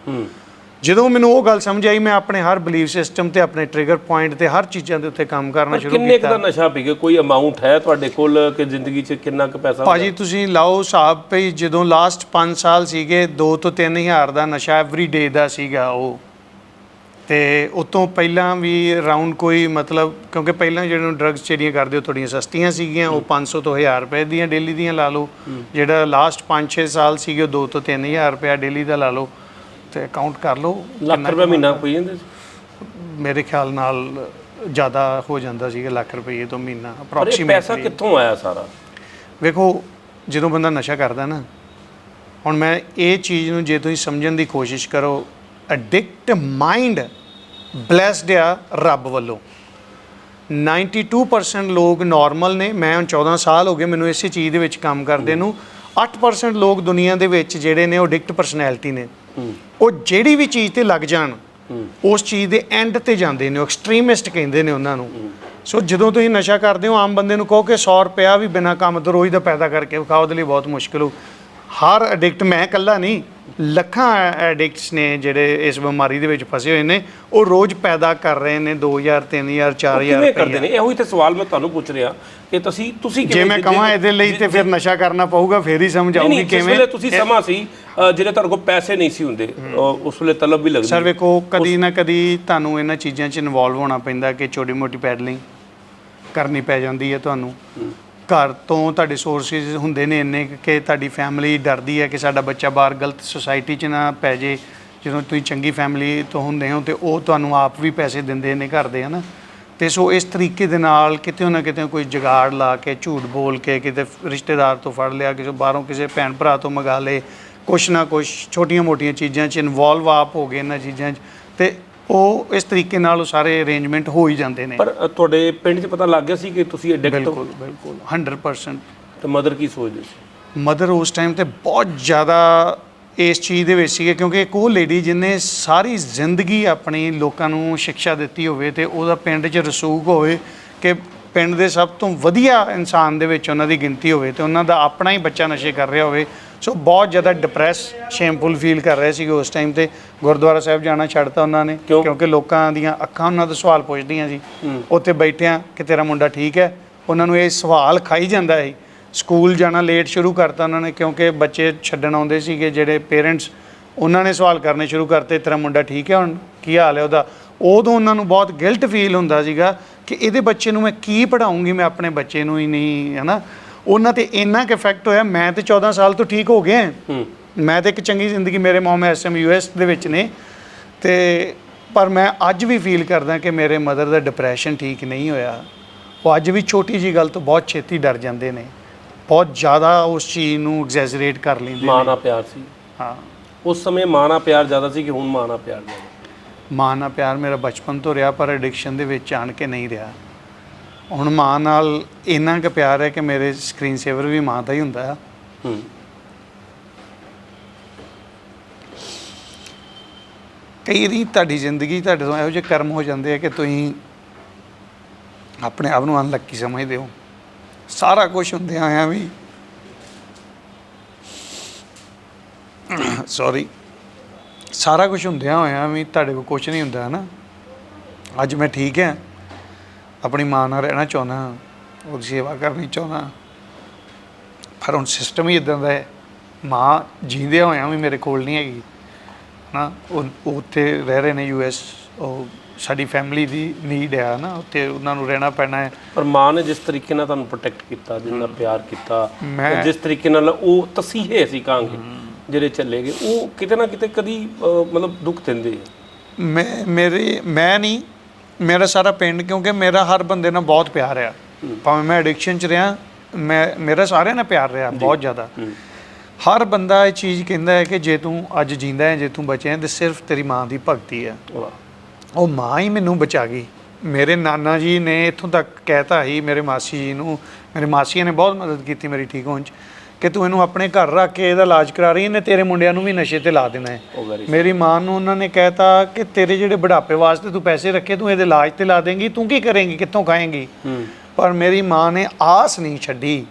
ਜਦੋਂ ਮੈਨੂੰ ਉਹ ਗੱਲ ਸਮਝ ਆਈ ਮੈਂ ਆਪਣੇ ਹਰ ਬਲੀਫ ਸਿਸਟਮ ਤੇ ਆਪਣੇ ਟ੍ਰਿਗਰ ਪੁਆਇੰਟ ਤੇ ਹਰ ਚੀਜ਼ਾਂ ਦੇ ਉੱਤੇ ਕੰਮ ਕਰਨਾ ਸ਼ੁਰੂ ਕਿੰਨੇ ਕੁ ਕੀਤਾ। ਦਾ ਨਸ਼ਾ ਪੀ ਗਏ? ਕੋਈ ਅਮਾਉਂਟ ਹੈ ਤੁਹਾਡੇ ਕੋਲ ਕਿ ਜ਼ਿੰਦਗੀ 'ਚ ਕਿੰਨਾ ਕੁ ਪੈਸਾ ਭਾਜੀ ਤੁਸੀਂ ਲਾਓ ਹਿਸਾਬ ਪਈ ਜਦੋਂ ਲਾਸਟ 5 ਸਾਲ ਸੀਗੇ 2 ਤੋਂ 3000 ਦਾ ਨਸ਼ਾ ਐਵਰੀ ਡੇ ਦਾ ਸੀਗਾ ਉਹ। ਤੇ ਉਤੋਂ ਪਹਿਲਾਂ ਵੀ ਅਰਾਊਂਡ ਕੋਈ ਮਤਲਬ ਕਿਉਂਕਿ ਪਹਿਲਾਂ ਜਿਹੜੇ ਡਰੱਗਸ ਜਿਹੜੀਆਂ ਕਰਦੇ ਹੋ ਥੋੜੀਆਂ ਸਸਤੀਆਂ ਸੀਗੀਆਂ ਉਹ 500 ਤੋਂ 1000 ਰੁਪਏ ਦੀਆਂ ਡੇਲੀ ਦੀਆਂ ਲਾ ਲਓ। ਜਿਹੜਾ ਲਾਸਟ 5-6 ਸਾਲ ਸੀਗੇ ਉਹ 2 ਤੋਂ 3000 ਰੁਪਏ ਡੇਲੀ ਦਾ ਲਾ ਲਓ ਤੇ ਅਕਾਊਂਟ ਕਰ ਲਓ ਲੱਖ ਰੁਪਏ ਮਹੀਨਾ ਪਈ ਜਾਂਦੇ ਸੀ? ਮੇਰੇ ਖਿਆਲ ਨਾਲ ਜ਼ਿਆਦਾ ਹੋ ਜਾਂਦਾ ਸੀਗਾ ਲੱਖ ਰੁਪਏ ਤੋਂ ਮਹੀਨਾ ਪਰ ਇਹ ਅਪਰੋਕਸੀਮੇਟ ਪੈਸਾ ਕਿੱਥੋਂ ਆਇਆ ਸਾਰਾ? ਵੇਖੋ ਜਦੋਂ ਬੰਦਾ ਨਸ਼ਾ ਕਰਦਾ ਨਾ ਹੁਣ ਮੈਂ ਇਹ ਚੀਜ਼ ਨੂੰ ਜੇ ਤੁਸੀਂ ਸਮਝਣ ਦੀ ਕੋਸ਼ਿਸ਼ ਕਰੋ ਐਡਿਕਟ ਮਾਈਂਡ ਬlesed ਆ ਰੱਬ ਵੱਲੋਂ 92% ਲੋਕ ਨਾਰਮਲ ਨੇ ਮੈਂ ਹੁਣ 14 ਸਾਲ ਹੋ ਗਏ ਮੈਨੂੰ ਇਸੇ ਚੀਜ਼ ਦੇ ਵਿੱਚ ਕੰਮ ਕਰਦੇ ਨੂੰ 8% ਲੋਕ ਦੁਨੀਆ ਦੇ ਵਿੱਚ ਜਿਹੜੇ ਨੇ ਉਹ ਐਡਿਕਟ ਪਰਸਨੈਲਿਟੀ ਨੇ ਉਹ ਜਿਹੜੀ ਵੀ ਚੀਜ਼ ਤੇ ਲੱਗ ਜਾਣ ਉਸ ਚੀਜ਼ ਦੇ ਐਂਡ ਤੇ ਜਾਂਦੇ ਨੇ ਐਕਸਟ੍ਰੀਮਿਸਟ ਕਹਿੰਦੇ ਨੇ ਉਹਨਾਂ ਨੂੰ ਸੋ ਜਦੋਂ ਤੁਸੀਂ ਨਸ਼ਾ ਕਰਦੇ ਹੋ ਆਮ ਬੰਦੇ ਨੂੰ ਕਹੋ ਕਿ 100 ਰੁਪਿਆ ਵੀ ਬਿਨਾਂ ਕੰਮ ਤੋਂ ਰੋਜ਼ ਦਾ ਪੈਦਾ ਕਰਕੇ ਵਿਖਾਓ ਉਹਦੇ ਲਈ ਬਹੁਤ ਮੁਸ਼ਕਲ ਹੋ ਹਰ ਐਡਿਕਟ ਮੈਂ ਇਕੱਲਾ ਨਹੀਂ ਲੱਖਾਂ ਐਡਿਕਟਸ ਨੇ ਜਿਹੜੇ ਇਸ ਬਿਮਾਰੀ ਦੇ ਵਿੱਚ ਫਸੇ ਹੋਏ ਨੇ ਉਹ ਰੋਜ਼ ਪੈਦਾ ਕਰ ਰਹੇ ਨੇ 2000 3000 4000 ਕਿਵੇਂ ਕਰਦੇ ਨੇ? ਇਹੋ ਹੀ ਤੇ ਸਵਾਲ ਮੈਂ ਤੁਹਾਨੂੰ ਪੁੱਛ ਰਿਹਾ ਕਿ ਤੁਸੀਂ ਤੁਸੀਂ ਜੇ ਮੈਂ ਕਹਾਂ ਇਹਦੇ ਲਈ ਤੇ ਫਿਰ ਨਸ਼ਾ ਕਰਨਾ ਪਊਗਾ ਫੇਰ ਹੀ ਸਮਝ ਆਊਗੀ ਨਹੀਂ ਜਿਸ ਕਿਵੇਂ। ਵੇਲੇ ਤੁਸੀਂ ਸਮਾਂ ਸੀ ਜਿਹੜੇ ਤੁਹਾਡੇ ਕੋਲ ਪੈਸੇ ਨਹੀਂ ਸੀ ਹੁੰਦੇ ਉਸ ਵੇਲੇ ਤਲਬ ਵੀ ਲੱਗਦੀ। ਸਰ ਵੇਖੋ ਕਦੀ ਨਾ ਕਦੀ ਤੁਹਾਨੂੰ ਇਹਨਾਂ ਚੀਜ਼ਾਂ 'ਚ ਇਨਵੋਲਵ ਹੋਣਾ ਪੈਂਦਾ ਕਿ ਛੋਟੀ ਮੋਟੀ ਪੈਡਲਿੰਗ ਕਰਨੀ ਪੈ ਜਾਂਦੀ ਹੈ ਤੁਹਾਨੂੰ। ਘਰ ਤੋਂ ਤੁਹਾਡੇ ਸੋਰਸਿਸ ਹੁੰਦੇ ਨੇ ਇੰਨੇ ਕੁ ਕਿ ਤੁਹਾਡੀ ਫੈਮਿਲੀ ਡਰਦੀ ਹੈ ਕਿ ਸਾਡਾ ਬੱਚਾ ਬਾਹਰ ਗਲਤ ਸੁਸਾਇਟੀ 'ਚ ਨਾ ਪੈ ਜੇ। ਜਦੋਂ ਤੁਸੀਂ ਚੰਗੀ ਫੈਮਿਲੀ ਤੋਂ ਹੁੰਦੇ ਹੋ ਤੇ ਉਹ ਤੁਹਾਨੂੰ ਆਪ ਵੀ ਪੈਸੇ ਦਿੰਦੇ ਨੇ ਘਰ ਦੇ, ਹਨਾ? ਤੇ ਸੋ ਇਸ ਤਰੀਕੇ ਦੇ ਨਾਲ ਕਿਤੇ ਨਾ ਕਿਤੇ ਕੋਈ ਜਗਾੜ ਲਾ ਕੇ, ਝੂਠ ਬੋਲ ਕੇ ਕਿਤੇ ਰਿਸ਼ਤੇਦਾਰ ਤੋਂ ਫੜ ਲਿਆ, ਕਿਸੇ ਬਾਹਰੋਂ ਕਿਸੇ ਭੈਣ ਭਰਾ ਤੋਂ ਮੰਗਾ ਲਏ। ਕੁਛ ਨਾ ਕੁਛ ਛੋਟੀਆਂ ਮੋਟੀਆਂ ਚੀਜ਼ਾਂ 'ਚ ਇਨਵੋਲਵ ਆਪ ਹੋ ਗਏ ਇਹਨਾਂ ਚੀਜ਼ਾਂ 'ਚ। ਤੇ ਉਹ ਇਸ ਤਰੀਕੇ ਨਾਲ ਉਹ ਸਾਰੇ ਅਰੇਂਜਮੈਂਟ ਹੋ ਹੀ ਜਾਂਦੇ ਨੇ। ਪਰ ਅ, ਤੁਹਾਡੇ ਪਿੰਡ 'ਚ ਪਤਾ ਲੱਗ ਗਿਆ ਸੀ ਕਿ ਤੁਸੀਂ ਐਡਿਕਟ ਹੋ? ਬਿਲਕੁਲ ਬਿਲਕੁਲ 100% ਤੇ ਮਦਰ ਕੀ ਸੋਚਦੇ ਸੀ? ਮਦਰ ਉਸ ਟਾਈਮ ਤੇ ਬਹੁਤ ਜ਼ਿਆਦਾ ਇਸ ਚੀਜ਼ ਦੇ ਵਿੱਚ ਸੀਗੇ ਕਿਉਂਕਿ ਇੱਕ ਉਹ ਲੇਡੀ ਜਿਹਨੇ ਸਾਰੀ ਜ਼ਿੰਦਗੀ ਆਪਣੀ ਲੋਕਾਂ ਨੂੰ ਸਿੱਖਿਆ ਦਿੱਤੀ ਹੋਵੇ ਤੇ ਉਹਦਾ ਪਿੰਡ 'ਚ ਰਸੂਖ ਹੋਵੇ ਕਿ ਪਿੰਡ ਦੇ ਸਭ ਤੋਂ ਵਧੀਆ ਇਨਸਾਨ ਦੇ ਵਿੱਚ ਉਹਨਾਂ ਦੀ ਗਿਣਤੀ ਹੋਵੇ ਤੇ ਉਹਨਾਂ ਦਾ ਆਪਣਾ ਹੀ ਬੱਚਾ ਨਸ਼ੇ ਕਰ ਰਿਹਾ ਹੋਵੇ ਸੋ ਬਹੁਤ ਜ਼ਿਆਦਾ ਡਿਪਰੈਸ ਸ਼ੇਮਫੁਲ ਫੀਲ ਕਰ ਰਹੇ ਸੀਗੇ ਉਸ ਟਾਈਮ ਤੇ। ਗੁਰਦੁਆਰਾ ਸਾਹਿਬ ਜਾਣਾ ਛੱਡਤਾ ਉਹਨਾਂ ਨੇ ਕਿਉਂ? ਕਿਉਂਕਿ ਲੋਕਾਂ ਦੀਆਂ ਅੱਖਾਂ ਉਹਨਾਂ ਤੋਂ ਸਵਾਲ ਪੁੱਛਦੀਆਂ ਸੀ। ਉੱਥੇ ਬੈਠਿਆਂ ਕਿ ਤੇਰਾ ਮੁੰਡਾ ਠੀਕ ਹੈ? ਉਹਨਾਂ ਨੂੰ ਇਹ ਸਵਾਲ ਖਾਈ ਜਾਂਦਾ ਸੀ। ਸਕੂਲ ਜਾਣਾ ਲੇਟ ਸ਼ੁਰੂ ਕਰਤਾ ਉਹਨਾਂ ਨੇ ਕਿਉਂਕਿ ਬੱਚੇ ਛੱਡਣ ਆਉਂਦੇ ਸੀਗੇ ਜਿਹੜੇ ਪੇਰੈਂਟਸ ਉਹਨਾਂ ਨੇ ਸਵਾਲ ਕਰਨੇ ਸ਼ੁਰੂ ਕਰਤੇ ਤੇਰਾ ਮੁੰਡਾ ਠੀਕ ਹੈ ਹੁਣ? ਕੀ ਹਾਲ ਹੈ ਉਹਦਾ? ਉਦੋਂ ਉਹਨਾਂ ਨੂੰ ਬਹੁਤ ਗਿਲਟ ਫੀਲ ਹੁੰਦਾ ਸੀਗਾ ਕਿ ਇਹਦੇ ਬੱਚੇ ਨੂੰ ਮੈਂ ਕੀ ਪੜਾਉਂਗੀ ਮੈਂ ਆਪਣੇ ਬੱਚੇ ਨੂੰ ਹੀ ਨਹੀਂ ਹੈ ਨਾ ਉਹਨਾਂ ਤੇ ਇੰਨਾ ਕੁ ਇਫੈਕਟ ਹੋਇਆ ਮੈਂ ਤੇ 14 ਸਾਲ ਤੋਂ ਠੀਕ ਹੋ ਗਿਆ ਮੈਂ ਤੇ ਇੱਕ ਚੰਗੀ ਜ਼ਿੰਦਗੀ ਮੇਰੇ ਮਮ ਐਸਐਮ ਯੂਐਸ ਦੇ ਵਿੱਚ ਨੇ। ਤੇ ਪਰ ਮੈਂ ਅੱਜ ਵੀ ਫੀਲ ਕਰਦਾ ਕਿ ਮੇਰੇ ਮਦਰ ਦਾ ਡਿਪਰੈਸ਼ਨ ਠੀਕ ਨਹੀਂ ਹੋਇਆ। ਉਹ ਅੱਜ ਵੀ ਛੋਟੀ ਜੀ ਗੱਲ ਤੋਂ ਬਹੁਤ ਛੇਤੀ ਡਰ ਜਾਂਦੇ ਨੇ। ਬਹੁਤ ਜ਼ਿਆਦਾ ਉਸ ਚੀਜ਼ ਨੂੰ ਐਗਜ਼ੈਜਰੇਟ ਕਰ ਲੈਂਦੇ ਮਾਂ ਨੇ। ਨਾਲ ਪਿਆਰ ਸੀ। ਹਾਂ। ਉਸ ਸਮੇਂ ਮਾਂ ਨਾਲ ਪਿਆਰ ਜ਼ਿਆਦਾ ਸੀ ਕਿ ਹੁਣ ਮਾਂ ਨਾਲ ਪਿਆਰ ਜ਼ਿਆਦਾ? ਮਾਂ ਨਾਲ ਪਿਆਰ ਮੇਰਾ ਬਚਪਨ ਤੋਂ ਰਿਹਾ ਪਰ ਐਡਿਕਸ਼ਨ ਦੇ ਵਿੱਚ ਆਣ ਕੇ ਨਹੀਂ ਰਿਹਾ। ਹੁਣ ਮਾਂ ਨਾਲ ਇੰਨਾ ਕੁ ਪਿਆਰ ਹੈ ਕਿ ਮੇਰੇ ਸਕਰੀਨ ਸੇਵਰ ਵੀ ਮਾਂ ਦਾ ਹੀ ਹੁੰਦਾ ਹੂੰ। ਕਈ ਵਾਰੀ ਤੁਹਾਡੀ ਜ਼ਿੰਦਗੀ ਤੁਹਾਡੇ ਤੋਂ ਇਹੋ ਜਿਹੇ ਕਰਮ ਹੋ ਜਾਂਦੇ ਆ ਕਿ ਤੁਸੀਂ ਆਪਣੇ ਆਪ ਨੂੰ ਅਨਲੱਕੀ ਸਮਝਦੇ ਹੋ। ਸਾਰਾ ਕੁਝ ਹੁੰਦਿਆਂ ਹੋਇਆਂ ਵੀ ਸੌਰੀ ਸਾਰਾ ਕੁਝ ਹੁੰਦਿਆਂ ਹੋਇਆਂ ਵੀ ਤੁਹਾਡੇ ਕੋਲ ਕੁਝ ਨਹੀਂ ਹੁੰਦਾ ਨਾ। ਅੱਜ ਮੈਂ ਠੀਕ ਹਾਂ। ਆਪਣੀ ਮਾਂ ਨਾਲ ਰਹਿਣਾ ਚਾਹੁੰਦਾ ਉਹਦੀ ਸੇਵਾ ਕਰਨੀ ਚਾਹੁੰਦਾ। ਪਰ ਹੁਣ ਸਿਸਟਮ ਹੀ ਇਦਾਂ ਦਾ ਹੈ ਮਾਂ ਜੀਂਦੇ ਹੋਇਆਂ ਵੀ ਮੇਰੇ ਕੋਲ ਨਹੀਂ ਹੈਗੀ। ਨਾ ਉਹ ਉੱਥੇ ਰਹਿ ਰਹੇ ਨੇ ਯੂਐਸ ਉਹ ਸਾਡੀ ਫੈਮਿਲੀ ਦੀ ਨੀਡ ਹੈ ਨਾ ਉੱਥੇ ਉਹਨਾਂ ਨੂੰ ਰਹਿਣਾ ਪੈਣਾ ਹੈ। ਪਰ ਮਾਂ ਨੇ ਜਿਸ ਤਰੀਕੇ ਨਾਲ ਤੁਹਾਨੂੰ ਪ੍ਰੋਟੈਕਟ ਕੀਤਾ ਜਿੰਨਾ ਪਿਆਰ ਕੀਤਾ ਜਿਸ ਤਰੀਕੇ ਨਾਲ ਉਹ ਤਸੀਹੇ ਸੀ ਕਾਂਗੇ ਜਿਹੜੇ ਚੱਲੇ ਗਏ ਉਹ ਕਿਤੇ ਨਾ ਕਿਤੇ ਕਦੀ ਮਤਲਬ ਦੁੱਖ ਦਿੰਦੇ ਮੈਂ ਮੇਰੇ ਮੈਂ ਨਹੀਂ ਮੇਰਾ ਸਾਰਾ ਪਿੰਡ ਕਿਉਂਕਿ ਮੇਰਾ ਹਰ ਬੰਦੇ ਨਾਲ ਬਹੁਤ ਪਿਆਰ ਆ। ਭਾਵੇਂ ਮੈਂ ਐਡਿਕਸ਼ਨ ਚ ਰਿਹਾ ਮੈਂ ਮੇਰਾ ਸਾਰਿਆਂ ਨਾਲ ਪਿਆਰ ਰਿਹਾ ਬਹੁਤ ਜ਼ਿਆਦਾ। ਹਰ ਬੰਦਾ ਇਹ ਚੀਜ਼ ਕਹਿੰਦਾ ਹੈ ਕਿ ਜੇ ਤੂੰ ਅੱਜ ਜਿੰਦਾ ਹੈ ਜੇ ਤੂੰ ਬਚਿਆ ਹੈ ਤੇ ਸਿਰਫ ਤੇਰੀ ਮਾਂ ਦੀ ਭਗਤੀ ਹੈ। ਉਹ ਮਾਂ ਹੀ ਮੈਨੂੰ ਬਚਾ ਗਈ। ਮੇਰੇ ਨਾਨਾ ਜੀ ਨੇ ਇੱਥੋਂ ਤੱਕ ਕਹਿਤਾ ਹੀ ਮੇਰੇ ਮਾਸੀ ਜੀ ਨੂੰ ਮੇਰੇ ਮਾਸੀਆਂ ਨੇ ਬਹੁਤ ਮਦਦ ਕੀਤੀ ਮੇਰੀ ਠੀਕ ਹੋਣ ਚ। ਕਿ ਤੂੰ ਇਹਨੂੰ ਆਪਣੇ ਘਰ ਰੱਖ ਕੇ ਇਹਦਾ ਇਲਾਜ ਕਰਾ ਰਹੀ ਇਹਨੇ ਤੇਰੇ ਮੁੰਡਿਆਂ ਨੂੰ ਵੀ ਨਸ਼ੇ ਤੇ ਲਾ ਦੇਣਾ ਹੈ। ਮੇਰੀ ਮਾਂ ਨੂੰ ਉਹਨਾਂ ਨੇ ਕਹਿਤਾ ਕਿ ਤੇਰੇ ਜਿਹੜੇ ਬੁਢਾਪੇ ਵਾਸਤੇ ਤੂੰ ਪੈਸੇ ਰੱਖੇ ਤੂੰ ਇਹਦੇ ਇਲਾਜ ਤੇ ਲਾ ਦੇਂਗੀ ਤੂੰ ਕੀ ਕਰੇਂਗੀ ਕਿੱਥੋਂ ਖਾਏਂਗੀ? ਹੂੰ। ਪਰ ਮੇਰੀ ਮਾਂ ਨੇ ਆਸ ਨਹੀਂ ਛੱਡੀ।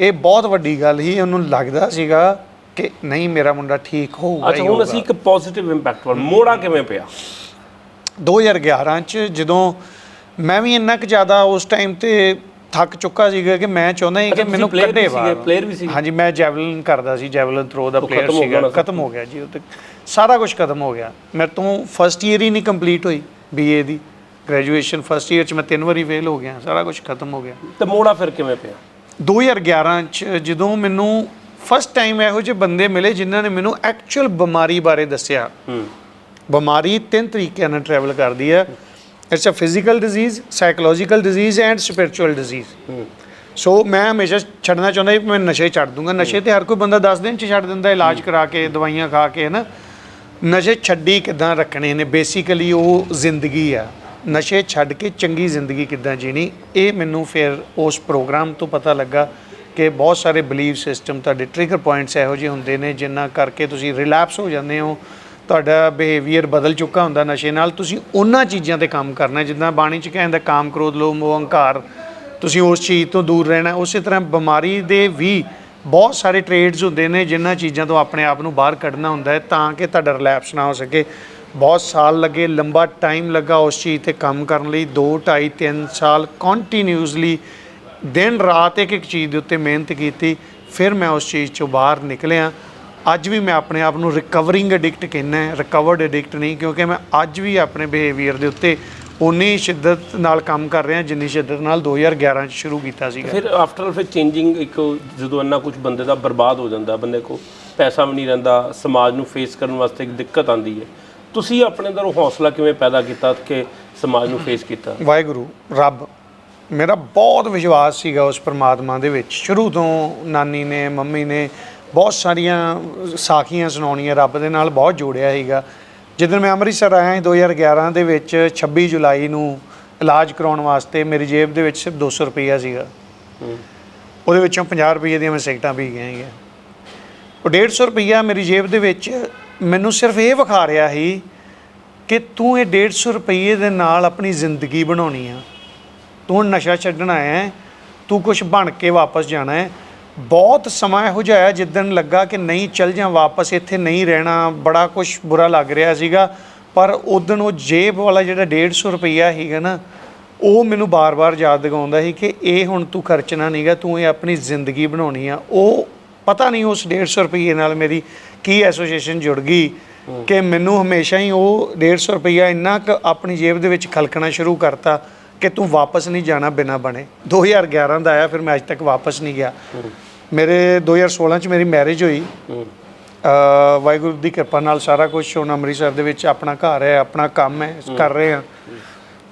ਇਹ ਬਹੁਤ ਵੱਡੀ ਗੱਲ ਹੀ ਉਹਨੂੰ ਲੱਗਦਾ ਸੀਗਾ ਕਿ ਨਹੀਂ ਮੇਰਾ ਮੁੰਡਾ ਠੀਕ ਹੋਊਗਾ ਅੱਛਾ ਹੀ ਹੁਣ। ਅਸੀਂ ਇੱਕ ਪੋਜ਼ਿਟਿਵ ਇੰਪੈਕਟ ਵੱਲ ਮੋੜਾ ਕਿਵੇਂ ਪਿਆ? 2011 ਚ ਜਦੋਂ ਮੈਂ ਵੀ ਇੰਨਾ ਕੁ ਜ਼ਿਆਦਾ ਉਸ ਟਾਈਮ ਤੇ ਥੱਕ ਚੁੱਕਾ ਸੀਗਾ ਕਿ ਮੈਂ ਚਾਹੁੰਦਾ ਸੀ ਕਿ ਮੈਨੂੰ ਕੱਢੇ ਬਾਹਰ। ਵੀ? ਹਾਂਜੀ ਮੈਂ ਜੈਵਲਿਨ ਕਰਦਾ ਸੀ ਜੈਵਲਿਨ ਥਰੋ ਦਾ ਪਲੇਅਰ ਸੀਗਾ। ਖਤਮ ਹੋ ਗਿਆ ਜੀ ਉਹ ਤੇ ਸਾਰਾ ਕੁਝ ਖਤਮ ਹੋ ਗਿਆ। ਮੇਰੇ ਤੋਂ ਫਸਟ ਈਅਰ ਹੀ ਨਹੀਂ ਕੰਪਲੀਟ ਹੋਈ ਬੀਏ ਦੀ। ਗ੍ਰੈਜੂਏਸ਼ਨ ਫਸਟ ਈਅਰ ਚ ਮੈਂ ਤਿੰਨ ਵਾਰੀ ਫੇਲ ਹੋ ਗਿਆ ਸਾਰਾ ਕੁਝ ਖਤਮ ਹੋ ਗਿਆ। ਤੇ ਮੋੜਾ ਫਿਰ ਕਿਵੇਂ ਪਿਆ? 2011 ਚ ਜਦੋਂ ਮੈਨੂੰ ਫਸਟ ਟਾਈਮ ਇਹੋ ਜਿਹੇ ਬੰਦੇ ਮਿਲੇ ਜਿਨ੍ਹਾਂ ਨੇ ਮੈਨੂੰ ਐਕਚੁਅਲ ਬਿਮਾਰੀ ਬਾਰੇ ਦੱਸਿਆ। ਹੂੰ। ਬਿਮਾਰੀ ਤਿੰਨ ਤਰੀਕਿਆਂ ਨਾਲ ਟਰੈਵਲ ਕਰਦੀ ਹੈ it's a physical disease psychological disease and spiritual disease so ਮੈਂ ਹਮੇਸ਼ਾ ਛੱਡਣਾ ਚਾਹੁੰਦਾ ਕਿ ਮੈਂ ਨਸ਼ੇ ਛੱਡ ਦੂੰਗਾ ਨਸ਼ੇ ਤੇ ਹਰ ਕੋਈ ਬੰਦਾ 10 ਦਿਨ ਚ ਛੱਡ ਦਿੰਦਾ ਇਲਾਜ ਕਰਾ ਕੇ ਦਵਾਈਆਂ ਖਾ ਕੇ ਨਾ ਨਸ਼ੇ ਛੱਡੀ ਕਿਦਾਂ ਰੱਖਣੇ ਨੇ ਬੇਸਿਕਲੀ ਉਹ ਜ਼ਿੰਦਗੀ ਆ ਨਸ਼ੇ ਛੱਡ ਕੇ ਚੰਗੀ ਜ਼ਿੰਦਗੀ ਕਿੱਦਾਂ ਜੀਣੀ ਇਹ ਮੈਨੂੰ ਫਿਰ ਉਸ ਪ੍ਰੋਗਰਾਮ ਤੋਂ ਪਤਾ ਲੱਗਾ ਕਿ ਬਹੁਤ ਸਾਰੇ ਬਲੀਵ ਸਿਸਟਮ ਤੁਹਾਡੇ ਟ੍ਰਿਗਰ ਪੁਆਇੰਟਸ ਇਹੋ ਜਿਹੇ ਹੁੰਦੇ ਨੇ ਜਿੰਨਾ ਕਰਕੇ ਤੁਸੀਂ ਰਿਲੈਪਸ ਹੋ ਜਾਂਦੇ ਹੋ ਤੁਹਾਡਾ ਬਿਹੇਵੀਅਰ ਬਦਲ ਚੁੱਕਾ ਹੁੰਦਾ ਨਸ਼ੇ ਨਾਲ, ਤੁਸੀਂ ਉਹਨਾਂ ਚੀਜ਼ਾਂ ਤੇ ਕੰਮ ਕਰਨਾ, ਜਿੱਦਾਂ ਬਾਣੀ ਚ ਕਹਿੰਦਾ, ਕਾਮ ਕ੍ਰੋਧ, ਲੋਭ, ਮੋਹ ਹੰਕਾਰ ਤੁਸੀਂ ਉਸ ਚੀਜ਼ ਤੋਂ ਦੂਰ ਰਹਿਣਾ, ਉਸੇ ਤਰ੍ਹਾਂ ਬਿਮਾਰੀ ਦੇ ਵੀ ਬਹੁਤ ਸਾਰੇ ਟ੍ਰੇਡਸ ਹੁੰਦੇ ਨੇ ਜਿਨ੍ਹਾਂ ਚੀਜ਼ਾਂ ਤੋਂ ਆਪਣੇ ਆਪ ਨੂੰ ਬਾਹਰ ਕੱਢਣਾ ਹੁੰਦਾ ਹੈ, ਤਾਂ ਕਿ ਤੁਹਾਡਾ ਰਿਲੈਪਸ ਨਾ ਹੋ ਸਕੇ। ਬਹੁਤ ਸਾਲ ਲੱਗੇ, ਲੰਬਾ ਟਾਈਮ ਲੱਗਾ ਉਸ ਚੀਜ਼ ਤੇ ਕੰਮ ਕਰਨ ਲਈ 2 2.5 3 ਸਾਲ ਕੰਟੀਨਿਊਸਲੀ ਦਿਨ ਰਾਤ ਇੱਕ ਇੱਕ ਚੀਜ਼ ਦੇ ਉੱਤੇ ਮਿਹਨਤ ਕੀਤੀ, ਫਿਰ ਮੈਂ ਉਸ ਚੀਜ਼ ਚੋਂ ਬਾਹਰ ਨਿਕਲਿਆ। ਅੱਜ ਵੀ ਮੈਂ ਆਪਣੇ ਆਪ ਨੂੰ ਰਿਕਵਰਿੰਗ ਐਡਿਕਟ ਕਹਿੰਦਾ ਹੈ ਰਿਕਵਰਡ ਐਡਿਕਟ ਨਹੀਂ ਕਿਉਂਕਿ ਮੈਂ ਅੱਜ ਵੀ ਆਪਣੇ ਬਿਹੇਵੀਅਰ ਦੇ ਉੱਤੇ ਉਨੀ ਸ਼ਿੱਦਤ ਨਾਲ ਕੰਮ ਕਰ ਰਿਹਾ ਜਿੰਨੀ ਸ਼ਿੱਦਤ ਨਾਲ 2011 ਚ ਸ਼ੁਰੂ ਕੀਤਾ ਸੀਗਾ। ਫਿਰ ਆਫਟਰ ਫਿਰ ਚੇਂਜਿੰਗ ਇੱਕ ਜਦੋਂ ਇੰਨਾ ਕੁਝ ਬੰਦੇ ਦਾ ਬਰਬਾਦ ਹੋ ਜਾਂਦਾ ਬੰਦੇ ਕੋ ਪੈਸਾ ਵੀ ਨਹੀਂ ਰਹਿੰਦਾ ਸਮਾਜ ਨੂੰ ਫੇਸ ਕਰਨ ਵਾਸਤੇ ਇੱਕ ਦਿੱਕਤ ਆਂਦੀ ਹੈ। ਤੁਸੀਂ ਆਪਣੇ ਅੰਦਰ ਉਹ ਹੌਸਲਾ ਕਿਵੇਂ ਪੈਦਾ ਕੀਤਾ ਕਿ ਸਮਾਜ ਨੂੰ ਫੇਸ ਕੀਤਾ? ਵਾਹਿਗੁਰੂ ਰੱਬ ਮੇਰਾ ਬਹੁਤ ਵਿਸ਼ਵਾਸ ਸੀਗਾ ਉਸ ਪ੍ਰਮਾਤਮਾ ਦੇ ਵਿੱਚ। ਸ਼ੁਰੂ ਤੋਂ ਨਾਨੀ ਨੇ ਮੰਮੀ ਨੇ ਬਹੁਤ ਸਾਰੀਆਂ ਸਾਖੀਆਂ ਸੁਣਾਉਣੀਆਂ ਰੱਬ ਦੇ ਨਾਲ ਬਹੁਤ ਜੋੜਿਆ ਸੀਗਾ। ਜਦੋਂ ਮੈਂ ਅੰਮ੍ਰਿਤਸਰ ਆਇਆ ਸੀ 2011 ਦੇ ਵਿੱਚ 26 ਜੁਲਾਈ ਨੂੰ ਇਲਾਜ ਕਰਾਉਣ ਵਾਸਤੇ ਮੇਰੀ ਜੇਬ ਦੇ ਵਿੱਚ ਸਿਰਫ 200 ਰੁਪਈਆ ਸੀਗਾ। ਉਹਦੇ ਵਿੱਚੋਂ 50 ਰੁਪਈਏ ਦੀਆਂ ਮੈਂ ਸਿਗਟਾਂ ਪੀ ਗਿਆ ਸੀਗਾ ਉਹ 150 ਰੁਪਈਆ ਮੇਰੀ ਜੇਬ ਦੇ ਵਿੱਚ ਮੈਨੂੰ ਸਿਰਫ ਇਹ ਵਿਖਾ ਰਿਹਾ ਸੀ ਕਿ ਤੂੰ ਇਹ 150 ਰੁਪਈਏ ਦੇ ਨਾਲ ਆਪਣੀ ਜ਼ਿੰਦਗੀ ਬਣਾਉਣੀ ਆ। ਤੂੰ ਹੁਣ ਨਸ਼ਾ ਛੱਡਣ ਆਇਆ ਹੈ, ਤੂੰ ਕੁਝ ਬਣ ਕੇ ਵਾਪਸ ਜਾਣਾ ਹੈ ਬਹੁਤ ਸਮਾਂ ਇਹੋ ਜਿਹਾ ਆਇਆ ਜਿੱਦਣ ਲੱਗਾ ਕਿ ਨਹੀਂ ਚੱਲ ਜਾ ਵਾਪਸ ਇੱਥੇ ਨਹੀਂ ਰਹਿਣਾ ਬੜਾ ਕੁਝ ਬੁਰਾ ਲੱਗ ਰਿਹਾ ਸੀਗਾ। ਪਰ ਉਦੋਂ ਉਹ ਜੇਬ ਵਾਲਾ ਜਿਹੜਾ 150 ਰੁਪਈਆ ਸੀਗਾ ਨਾ ਉਹ ਮੈਨੂੰ ਬਾਰ-ਬਾਰ ਯਾਦ ਦਿਵਾਉਂਦਾ ਸੀ ਕਿ ਇਹ ਹੁਣ ਤੂੰ ਖਰਚਣਾ ਨਹੀਂਗਾ ਤੂੰ ਇਹ ਆਪਣੀ ਜ਼ਿੰਦਗੀ ਬਣਾਉਣੀ ਆ। ਉਹ ਪਤਾ ਨਹੀਂ ਉਸ 150 ਰੁਪਈਏ ਨਾਲ ਮੇਰੀ ਕੀ ਐਸੋਸੀਏਸ਼ਨ ਜੁੜ ਗਈ ਕਿ ਮੈਨੂੰ ਹਮੇਸ਼ਾ ਹੀ ਉਹ 150 ਰੁਪਈਆ ਇੰਨਾ ਕੁ ਆਪਣੀ ਜੇਬ ਦੇ ਵਿੱਚ ਖਲਕਣਾ ਸ਼ੁਰੂ ਕਰਤਾ ਕਿ ਤੂੰ ਵਾਪਸ ਨਹੀਂ ਜਾਣਾ ਬਿਨਾ ਬਣੇ। 2011 ਦਾ ਆਇਆ ਫਿਰ ਮੈਂ ਅੱਜ ਤੱਕ ਵਾਪਸ ਨਹੀਂ ਗਿਆ। ਮੇਰੇ 2016 ਚ ਮੇਰੀ ਮੈਰਿਜ ਹੋਈ। ਅ, ਵਾਹਿਗੁਰੂ ਦੀ ਕਿਰਪਾ ਨਾਲ ਸਾਰਾ ਕੁਝ ਹੁਣ ਅੰਮ੍ਰਿਤਸਰ ਦੇ ਵਿੱਚ ਆਪਣਾ ਘਰ ਹੈ ਆਪਣਾ ਕੰਮ ਹੈ ਕਰ ਰਹੇ ਹਾਂ।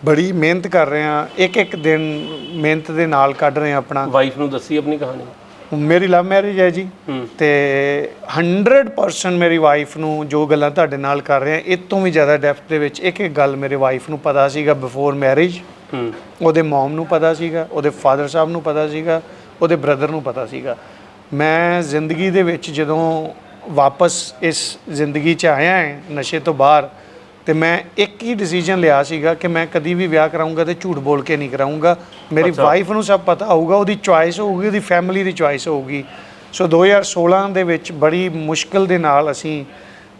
ਬੜੀ ਮਿਹਨਤ ਕਰ ਰਹੇ ਹਾਂ। ਇੱਕ ਇੱਕ ਦਿਨ ਮਿਹਨਤ ਦੇ ਨਾਲ ਕੱਢ ਰਹੇ ਹਾਂ ਆਪਣਾ। ਵਾਈਫ ਨੂੰ ਦੱਸੀ ਆਪਣੀ ਕਹਾਣੀ? ਮੇਰੀ ਲਵ ਮੈਰਿਜ ਹੈ ਜੀ। ਤੇ 100% ਮੇਰੀ ਵਾਈਫ ਨੂੰ ਜੋ ਗੱਲਾਂ ਤੁਹਾਡੇ ਨਾਲ ਕਰ ਰਹੇ ਹਾਂ ਇਹ ਤੋਂ ਵੀ ਜ਼ਿਆਦਾ ਡੈਪਥ ਦੇ ਵਿੱਚ ਇੱਕ ਇੱਕ ਗੱਲ ਮੇਰੇ ਵਾਈਫ ਨੂੰ ਪਤਾ ਸੀਗਾ ਬਿਫੋਰ ਮੈਰਿਜ ਉਹਦੇ ਮਮ ਨੂੰ ਪਤਾ ਸੀਗਾ ਉਹਦੇ ਫਾਦਰ ਸਾਹਿਬ ਨੂੰ ਪਤਾ ਸੀਗਾ। ਉਹਦੇ ਬ੍ਰਦਰ ਨੂੰ ਪਤਾ ਸੀਗਾ। ਮੈਂ ਜ਼ਿੰਦਗੀ ਦੇ ਵਿੱਚ ਜਦੋਂ ਵਾਪਸ ਇਸ ਜ਼ਿੰਦਗੀ 'ਚ ਆਇਆ ਹਾਂ ਨਸ਼ੇ ਤੋਂ ਬਾਹਰ ਤੇ ਮੈਂ ਇੱਕ ਹੀ ਡਿਸੀਜਨ ਲਿਆ ਸੀਗਾ ਕਿ ਮੈਂ ਕਦੀ ਵੀ ਵਿਆਹ ਕਰਾਉਂਗਾ ਤੇ ਝੂਠ ਬੋਲ ਕੇ ਨਹੀਂ ਕਰਾਉਂਗਾ ਮੇਰੀ ਵਾਈਫ ਨੂੰ ਸਭ ਪਤਾ ਹੋਊਗਾ ਉਹਦੀ ਚੁਆਇਸ ਹੋਊਗੀ ਉਹਦੀ ਫੈਮਿਲੀ ਦੀ ਚੁਆਇਸ ਹੋਊਗੀ। ਸੋ 2016 ਦੇ ਵਿੱਚ ਬੜੀ ਮੁਸ਼ਕਲ ਦੇ ਨਾਲ ਅਸੀਂ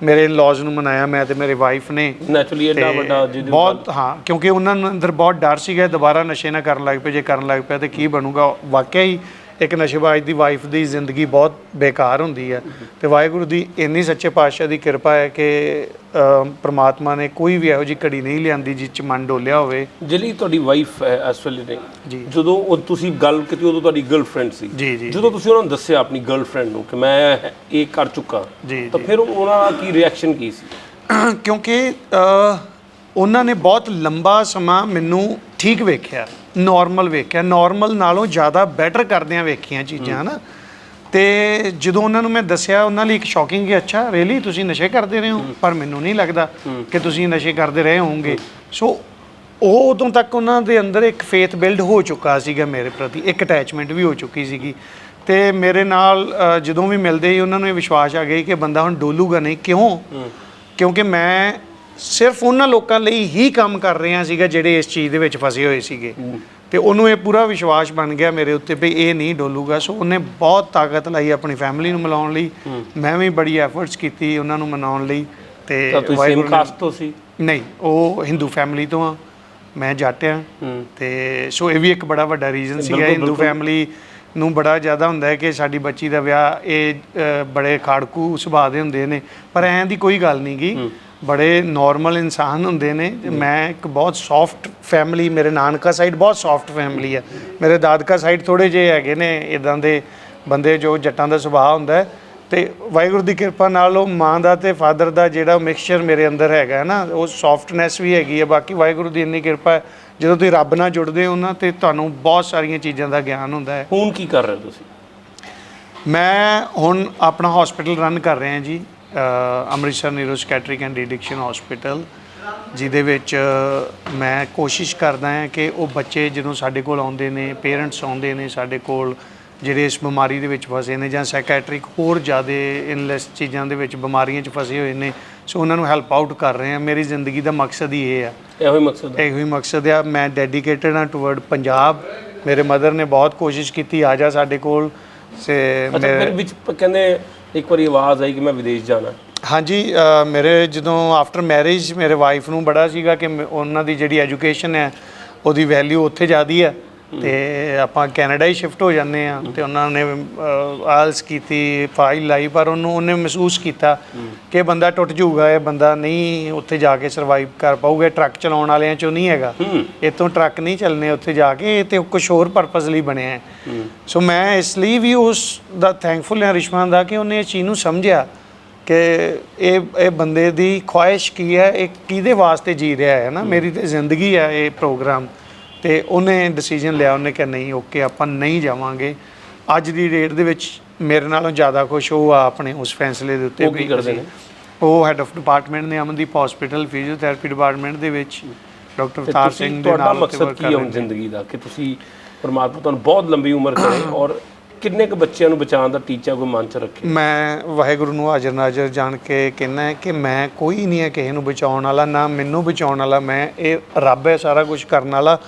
ਮੇਰੇ ਲੌਜ਼ ਨੂੰ ਮਨਾਇਆ ਮੈਂ ਤੇ ਮੇਰੇ ਵਾਈਫ ਨੇ। ਨੈਚੁਰਲੀ ਐਡਾ ਤੇ ਵੱਡਾ ਜਿਹਦੇ ਬਹੁਤ ਹਾਂ ਕਿਉਂਕਿ ਉਹਨਾਂ ਨੂੰ ਅੰਦਰ ਬਹੁਤ ਡਰ ਸੀਗਾ ਦੁਬਾਰਾ ਨਸ਼ੇ ਨਾ ਕਰਨ ਲੱਗ ਪਏ ਜੇ ਕਰਨ ਲੱਗ ਪਿਆ ਤੇ ਕੀ ਬਣੂਗਾ? ਵਾਕਿਆ ਹੀ ਇੱਕ ਨਸ਼ੇਬਾਜ਼ ਦੀ ਵਾਈਫ ਦੀ ਜ਼ਿੰਦਗੀ ਬਹੁਤ ਬੇਕਾਰ ਹੁੰਦੀ ਹੈ ਤੇ ਵਾਹਿਗੁਰੂ ਦੀ ਇੰਨੀ ਸੱਚੇ ਪਾਤਸ਼ਾਹ ਦੀ ਕਿਰਪਾ ਹੈ ਕਿ ਪ੍ਰਮਾਤਮਾ ਨੇ ਕੋਈ ਵੀ ਇਹੋ ਜਿਹੀ ਘੜੀ ਨਹੀਂ ਲਿਆਂਦੀ ਜਿਸ ਚ ਮਨ ਡੋਲਿਆ ਹੋਵੇ। ਜਿਹੜੀ ਤੁਹਾਡੀ ਵਾਈਫ ਹੈ ਇਸ ਵੇਲੇ ਨੇ ਜੀ। ਜਦੋਂ ਉਹ ਤੁਸੀਂ ਗੱਲ ਕੀਤੀ ਉਦੋਂ ਤੁਹਾਡੀ ਗਰਲਫ੍ਰੈਂਡ ਸੀ। ਜੀ, ਜੀ, ਜਦੋਂ ਤੁਸੀਂ ਉਹਨਾਂ ਨੂੰ ਦੱਸਿਆ ਆਪਣੀ ਗਰਲਫ੍ਰੈਂਡ ਨੂੰ ਕਿ ਮੈਂ ਇਹ ਕਰ ਚੁੱਕਾ ਜੀ, ਤਾਂ ਫਿਰ ਉਹਨਾਂ ਦਾ ਕੀ ਰਿਐਕਸ਼ਨ ਕੀ ਸੀ? ਕਿਉਂਕਿ ਅ, ਉਹਨਾਂ ਨੇ ਬਹੁਤ ਲੰਬਾ ਸਮਾਂ ਮੈਨੂੰ ਠੀਕ ਵੇਖਿਆ ਨਾਰਮਲ ਵੇਖਿਆ ਨਾਰਮਲ ਨਾਲੋਂ ਜ਼ਿਆਦਾ ਬੈਟਰ ਕਰਦਿਆਂ ਵੇਖੀਆਂ ਚੀਜ਼ਾਂ ਹਨਾ? ਤੇ ਜਦੋਂ ਉਹਨਾਂ ਨੂੰ ਮੈਂ ਦੱਸਿਆ ਉਹਨਾਂ ਲਈ ਇੱਕ ਸ਼ੌਕਿੰਗ ਕਿ ਅੱਛਾ ਰੀਅਲੀ ਤੁਸੀਂ ਨਸ਼ੇ ਕਰਦੇ ਰਹੇ ਹੋ? ਪਰ ਮੈਨੂੰ ਨਹੀਂ ਲੱਗਦਾ ਕਿ ਤੁਸੀਂ ਨਸ਼ੇ ਕਰਦੇ ਰਹੇ ਹੋਵੋਗੇ। ਸੋ ਉਹ ਉਦੋਂ ਤੱਕ ਉਹਨਾਂ ਦੇ ਅੰਦਰ ਇੱਕ ਫੇਥ ਬਿਲਡ ਹੋ ਚੁੱਕਾ ਸੀਗਾ ਮੇਰੇ ਪ੍ਰਤੀ ਇੱਕ ਅਟੈਚਮੈਂਟ ਵੀ ਹੋ ਚੁੱਕੀ ਸੀਗੀ। ਤੇ ਮੇਰੇ ਨਾਲ ਅ, ਜਦੋਂ ਵੀ ਮਿਲਦੇ ਸੀ ਉਹਨਾਂ ਨੂੰ ਇਹ ਵਿਸ਼ਵਾਸ ਆ ਗਿਆ ਕਿ ਬੰਦਾ ਹੁਣ ਡੋਲੂਗਾ ਨਹੀਂ। ਕਿਉਂ? ਕਿਉਂਕਿ ਮੈਂ ਸਿਰਫ ਉਹਨਾਂ ਲੋਕਾਂ ਲਈ ਹੀ ਕੰਮ ਕਰ ਰਿਹਾ ਸੀਗਾ ਜਿਹੜੇ ਇਸ ਚੀਜ਼ ਦੇ ਵਿੱਚ ਫਸੇ ਹੋਏ ਸੀਗੇ। ਤੇ ਉਹਨੂੰ ਇਹ ਪੂਰਾ ਵਿਸ਼ਵਾਸ ਬਣ ਗਿਆ ਮੇਰੇ ਉੱਤੇ ਵੀ ਇਹ ਨਹੀਂ ਡੋਲੂਗਾ। ਸੋ ਉਹਨੇ ਬਹੁਤ ਤਾਕਤ ਲਾਈ ਆਪਣੀ ਫੈਮਿਲੀ ਨੂੰ ਮਿਲਾਉਣ ਲਈ। ਮੈਂ ਵੀ ਬੜੀ ਐਫਰਟਸ ਕੀਤੀ ਉਹਨਾਂ ਨੂੰ ਮਨਾਉਣ ਲਈ ਤੇ ਸੇਮ ਕਾਸਟ ਤੋਂ ਸੀ? ਨਹੀਂ ਉਹ ਹਿੰਦੂ ਫੈਮਿਲੀ ਤੋਂ ਆ। ਮੈਂ ਜੱਟ ਆ। ਤੇ ਸੋ ਇਹ ਵੀ ਇੱਕ ਬੜਾ ਵੱਡਾ ਰੀਜ਼ਨ ਸੀਗਾ। ਹਿੰਦੂ। ਫੈਮਿਲੀ ਨੂੰ ਬੜਾ ਜ਼ਿਆਦਾ ਹੁੰਦਾ ਹੈ ਕਿ ਸਾਡੀ ਬੱਚੀ ਦਾ ਵਿਆਹ ਇਹ ਬੜੇ ਖਾੜਕੂ ਸੁਭਾਅ ਦੇ ਹੁੰਦੇ ਨੇ। ਪਰ ਐਂ ਦੀ ਕੋਈ ਗੱਲ ਨਹੀਂ ਗੀ। ਬੜੇ ਨਾਰਮਲ ਇਨਸਾਨ ਹੁੰਦੇ ਨੇ। ਤੇ ਮੈਂ ਇੱਕ ਬਹੁਤ ਸੌਫਟ ਫੈਮਿਲੀ ਮੇਰੇ ਨਾਨਕਾ ਸਾਈਡ ਬਹੁਤ ਸੌਫਟ ਫੈਮਿਲੀ ਹੈ। ਮੇਰੇ ਦਾਦਕਾ ਸਾਈਡ ਥੋੜੇ ਜਿਹੇ ਹੈਗੇ ਨੇ ਇਦਾਂ ਦੇ ਬੰਦੇ ਜੋ ਜੱਟਾਂ ਦਾ ਸੁਭਾਅ ਹੁੰਦਾ ਹੈ। ਤੇ ਵਾਹਿਗੁਰੂ ਦੀ ਕਿਰਪਾ ਨਾਲ ਉਹ ਮਾਂ ਦਾ ਤੇ ਫਾਦਰ ਦਾ ਜਿਹੜਾ ਮਿਕਸਚਰ ਮੇਰੇ ਅੰਦਰ ਹੈਗਾ ਹੈ ਨਾ ਉਹ ਸੌਫਟਨੈਸ ਵੀ ਹੈਗੀ ਹੈ। ਬਾਕੀ ਵਾਹਿਗੁਰੂ ਦੀ ਇੰਨੀ ਕਿਰਪਾ ਹੈ ਜਦੋਂ ਤੁਸੀਂ ਰੱਬ ਨਾਲ ਜੁੜਦੇ ਹੋ ਨਾ ਤੇ ਤੁਹਾਨੂੰ ਬਹੁਤ ਸਾਰੀਆਂ ਚੀਜ਼ਾਂ ਦਾ ਗਿਆਨ ਹੁੰਦਾ ਹੈ। ਹੁਣ ਕੀ ਕਰ ਰਹੇ ਹੋ ਤੁਸੀਂ? ਮੈਂ ਹੁਣ ਆਪਣਾ ਹਸਪੀਟਲ ਰਨ ਕਰ ਰਿਹਾ ਜੀ। Amritsar neuropsychiatric and addiction hospital ਜਿਹਦੇ ਵਿੱਚ ਮੈਂ ਕੋਸ਼ਿਸ਼ ਕਰਦਾ ਹਾਂ ਕਿ ਉਹ ਬੱਚੇ ਜਦੋਂ ਸਾਡੇ ਕੋਲ ਆਉਂਦੇ ਨੇ ਪੇਰੈਂਟਸ ਆਉਂਦੇ ਨੇ ਸਾਡੇ ਕੋਲ ਜਿਹੜੇ ਇਸ ਬਿਮਾਰੀ ਦੇ ਵਿੱਚ ਫਸੇ ਨੇ ਜਾਂ ਸਾਈਕੈਟ੍ਰਿਕ ਹੋਰ ਜ਼ਿਆਦਾ ਇਨਲੈਸ ਚੀਜ਼ਾਂ ਦੇ ਵਿੱਚ ਬਿਮਾਰੀਆਂ 'ਚ ਫਸੇ ਹੋਏ ਨੇ ਸੋ ਉਹਨਾਂ ਨੂੰ ਹੈਲਪ ਆਊਟ ਕਰ ਰਹੇ ਹਾਂ। ਮੇਰੀ ਜ਼ਿੰਦਗੀ ਦਾ ਮਕਸਦ ਹੀ ਇਹ ਆ। ਇਹੋ ਹੀ ਮਕਸਦ ਹੈ ਇਹੋ ਹੀ ਮਕਸਦ ਆ। ਮੈਂ ਡੈਡੀਕੇਟਡ ਹਾਂ ਟੁਵਰਡ ਪੰਜਾਬ। ਮੇਰੇ ਮਦਰ ਨੇ ਬਹੁਤ ਕੋਸ਼ਿਸ਼ ਕੀਤੀ ਆ ਜਾ ਸਾਡੇ ਕੋਲ। ਸੇ ਮੇਰੇ ਵਿੱਚ ਕਹਿੰਦੇ ਇੱਕ ਵਾਰੀ ਆਵਾਜ਼ ਆਈ ਕਿ ਮੈਂ ਵਿਦੇਸ਼ ਜਾਣਾ ਹੈ। ਹਾਂਜੀ ਅ, ਮੇਰੇ ਜਦੋਂ ਆਫਟਰ ਮੈਰਿਜ ਮੇਰੇ ਵਾਈਫ ਨੂੰ ਬੜਾ ਸੀਗਾ ਕਿ ਮ- ਉਹਨਾਂ ਦੀ ਜਿਹੜੀ ਐਜੂਕੇਸ਼ਨ ਹੈ ਉਹਦੀ ਵੈਲਿਊ ਉੱਥੇ ਜ਼ਿਆਦੀ ਹੈ ਤੇ ਆਪਾਂ ਕੈਨੇਡਾ ਹੀ ਸ਼ਿਫਟ ਹੋ ਜਾਂਦੇ ਆ ਤੇ ਉਹਨਾਂ ਨੇ ਆਲਸ ਕੀਤੀ ਫਾਈਲ ਲਾਈ ਪਰ ਉਹਨੂੰ ਉਹਨੇ ਮਹਿਸੂਸ ਕੀਤਾ ਕਿ ਇਹ ਬੰਦਾ ਟੁੱਟ ਜਾਊਗਾ ਇਹ ਬੰਦਾ ਨਹੀਂ ਉੱਥੇ ਜਾ ਕੇ ਸਰਵਾਈਵ ਕਰ ਪਾਊਗਾ ਇਹ ਟਰੱਕ ਚਲਾਉਣ ਵਾਲਿਆਂ ਚੋਂ ਨਹੀਂ ਹੈਗਾ। ਇਤੋਂ ਟਰੱਕ ਨਹੀਂ ਚੱਲਨੇ ਉੱਥੇ ਜਾ ਕੇ ਇਹ ਤੇ ਕੁਝ ਹੋਰ ਪਰਪਸ ਲਈ ਬਣਿਆ ਹੈ। ਸੋ ਮੈਂ ਇਸ ਲਈ ਵੀ ਉਸ ਦਾ ਥੈਂਕਫੁਲ ਹਾਂ ਰਿਸ਼ਵਾਨ ਦਾ ਕਿ ਉਹਨੇ ਇਸ ਚੀਜ਼ ਨੂੰ ਸਮਝਿਆ ਕਿ ਇਹ ਇਹ ਬੰਦੇ ਦੀ ਖੁਆਇਸ਼ ਕੀ ਹੈ ਇਹ ਕਿਹਦੇ ਵਾਸਤੇ ਜੀ ਰਿਹਾ ਹੈ ਨਾ ਮੇਰੀ ਤੇ ਜ਼ਿੰਦਗੀ ਹੈ ਇਹ ਪ੍ਰੋਗਰਾਮ ਤੇ ਉਹਨੇ ਡਿਸੀਜਨ ਲਿਆ ਉਹਨੇ ਕਿ ਨਹੀਂ ਓਕੇ ਆਪਾਂ ਨਹੀਂ ਜਾਵਾਂਗੇ ਅੱਜ ਦੀ ਡੇਟ ਦੇ ਵਿੱਚ ਮੇਰੇ ਨਾਲੋਂ ਜ਼ਿਆਦਾ ਖੁਸ਼ ਉਹ ਆ ਆਪਣੇ ਉਸ ਫੈਸਲੇ ਦੇ ਉੱਤੇ ਉਹ ਕੀ ਕਰਦੇ ਨੇ? ਉਹ ਹੈੱਡ ਆਫ ਡਿਪਾਰਟਮੈਂਟ ਨੇ ਅਮਨਦੀਪ ਹਸਪੀਟਲ ਫਿਜ਼ੀਓਥੈਰੇਪੀ ਡਿਪਾਰਟਮੈਂਟ ਦੇ ਵਿੱਚ ਡਾਕਟਰ ਅਵਤਾਰ ਸਿੰਘ ਦੇ ਨਾਲ ਮਕਸਦ ਕੀ ਹੈ। ਜ਼ਿੰਦਗੀ ਦਾ ਕਿ ਤੁਸੀਂ ਪਰਮਾਤਮਾ ਤੁਹਾਨੂੰ ਬਹੁਤ ਲੰਬੀ ਉਮਰ ਕਰੇ ਔਰ ਕਿੰਨੇ ਕੁ ਬੱਚਿਆਂ ਨੂੰ ਬਚਾਉਣ ਦਾ ਟੀਚਾ ਕੋਈ ਮਨ ਚ ਰੱਖੇ ਮੈਂ ਵਾਹਿਗੁਰੂ ਨੂੰ ਹਾਜ਼ਰ ਨਾਜ਼ਰ ਜਾਣ ਕੇ ਕਹਿਣਾ ਹੈ ਕਿ ਮੈਂ ਕੋਈ ਨਹੀਂ ਹੈ ਕਿਸੇ ਨੂੰ ਬਚਾਉਣ ਵਾਲਾ ਨਾ ਮੈਨੂੰ ਬਚਾਉਣ ਵਾਲਾ ਮੈਂ ਇਹ ਰੱਬ ਹੈ ਸਾਰਾ ਕੁਝ ਕਰਨ ਵਾਲਾ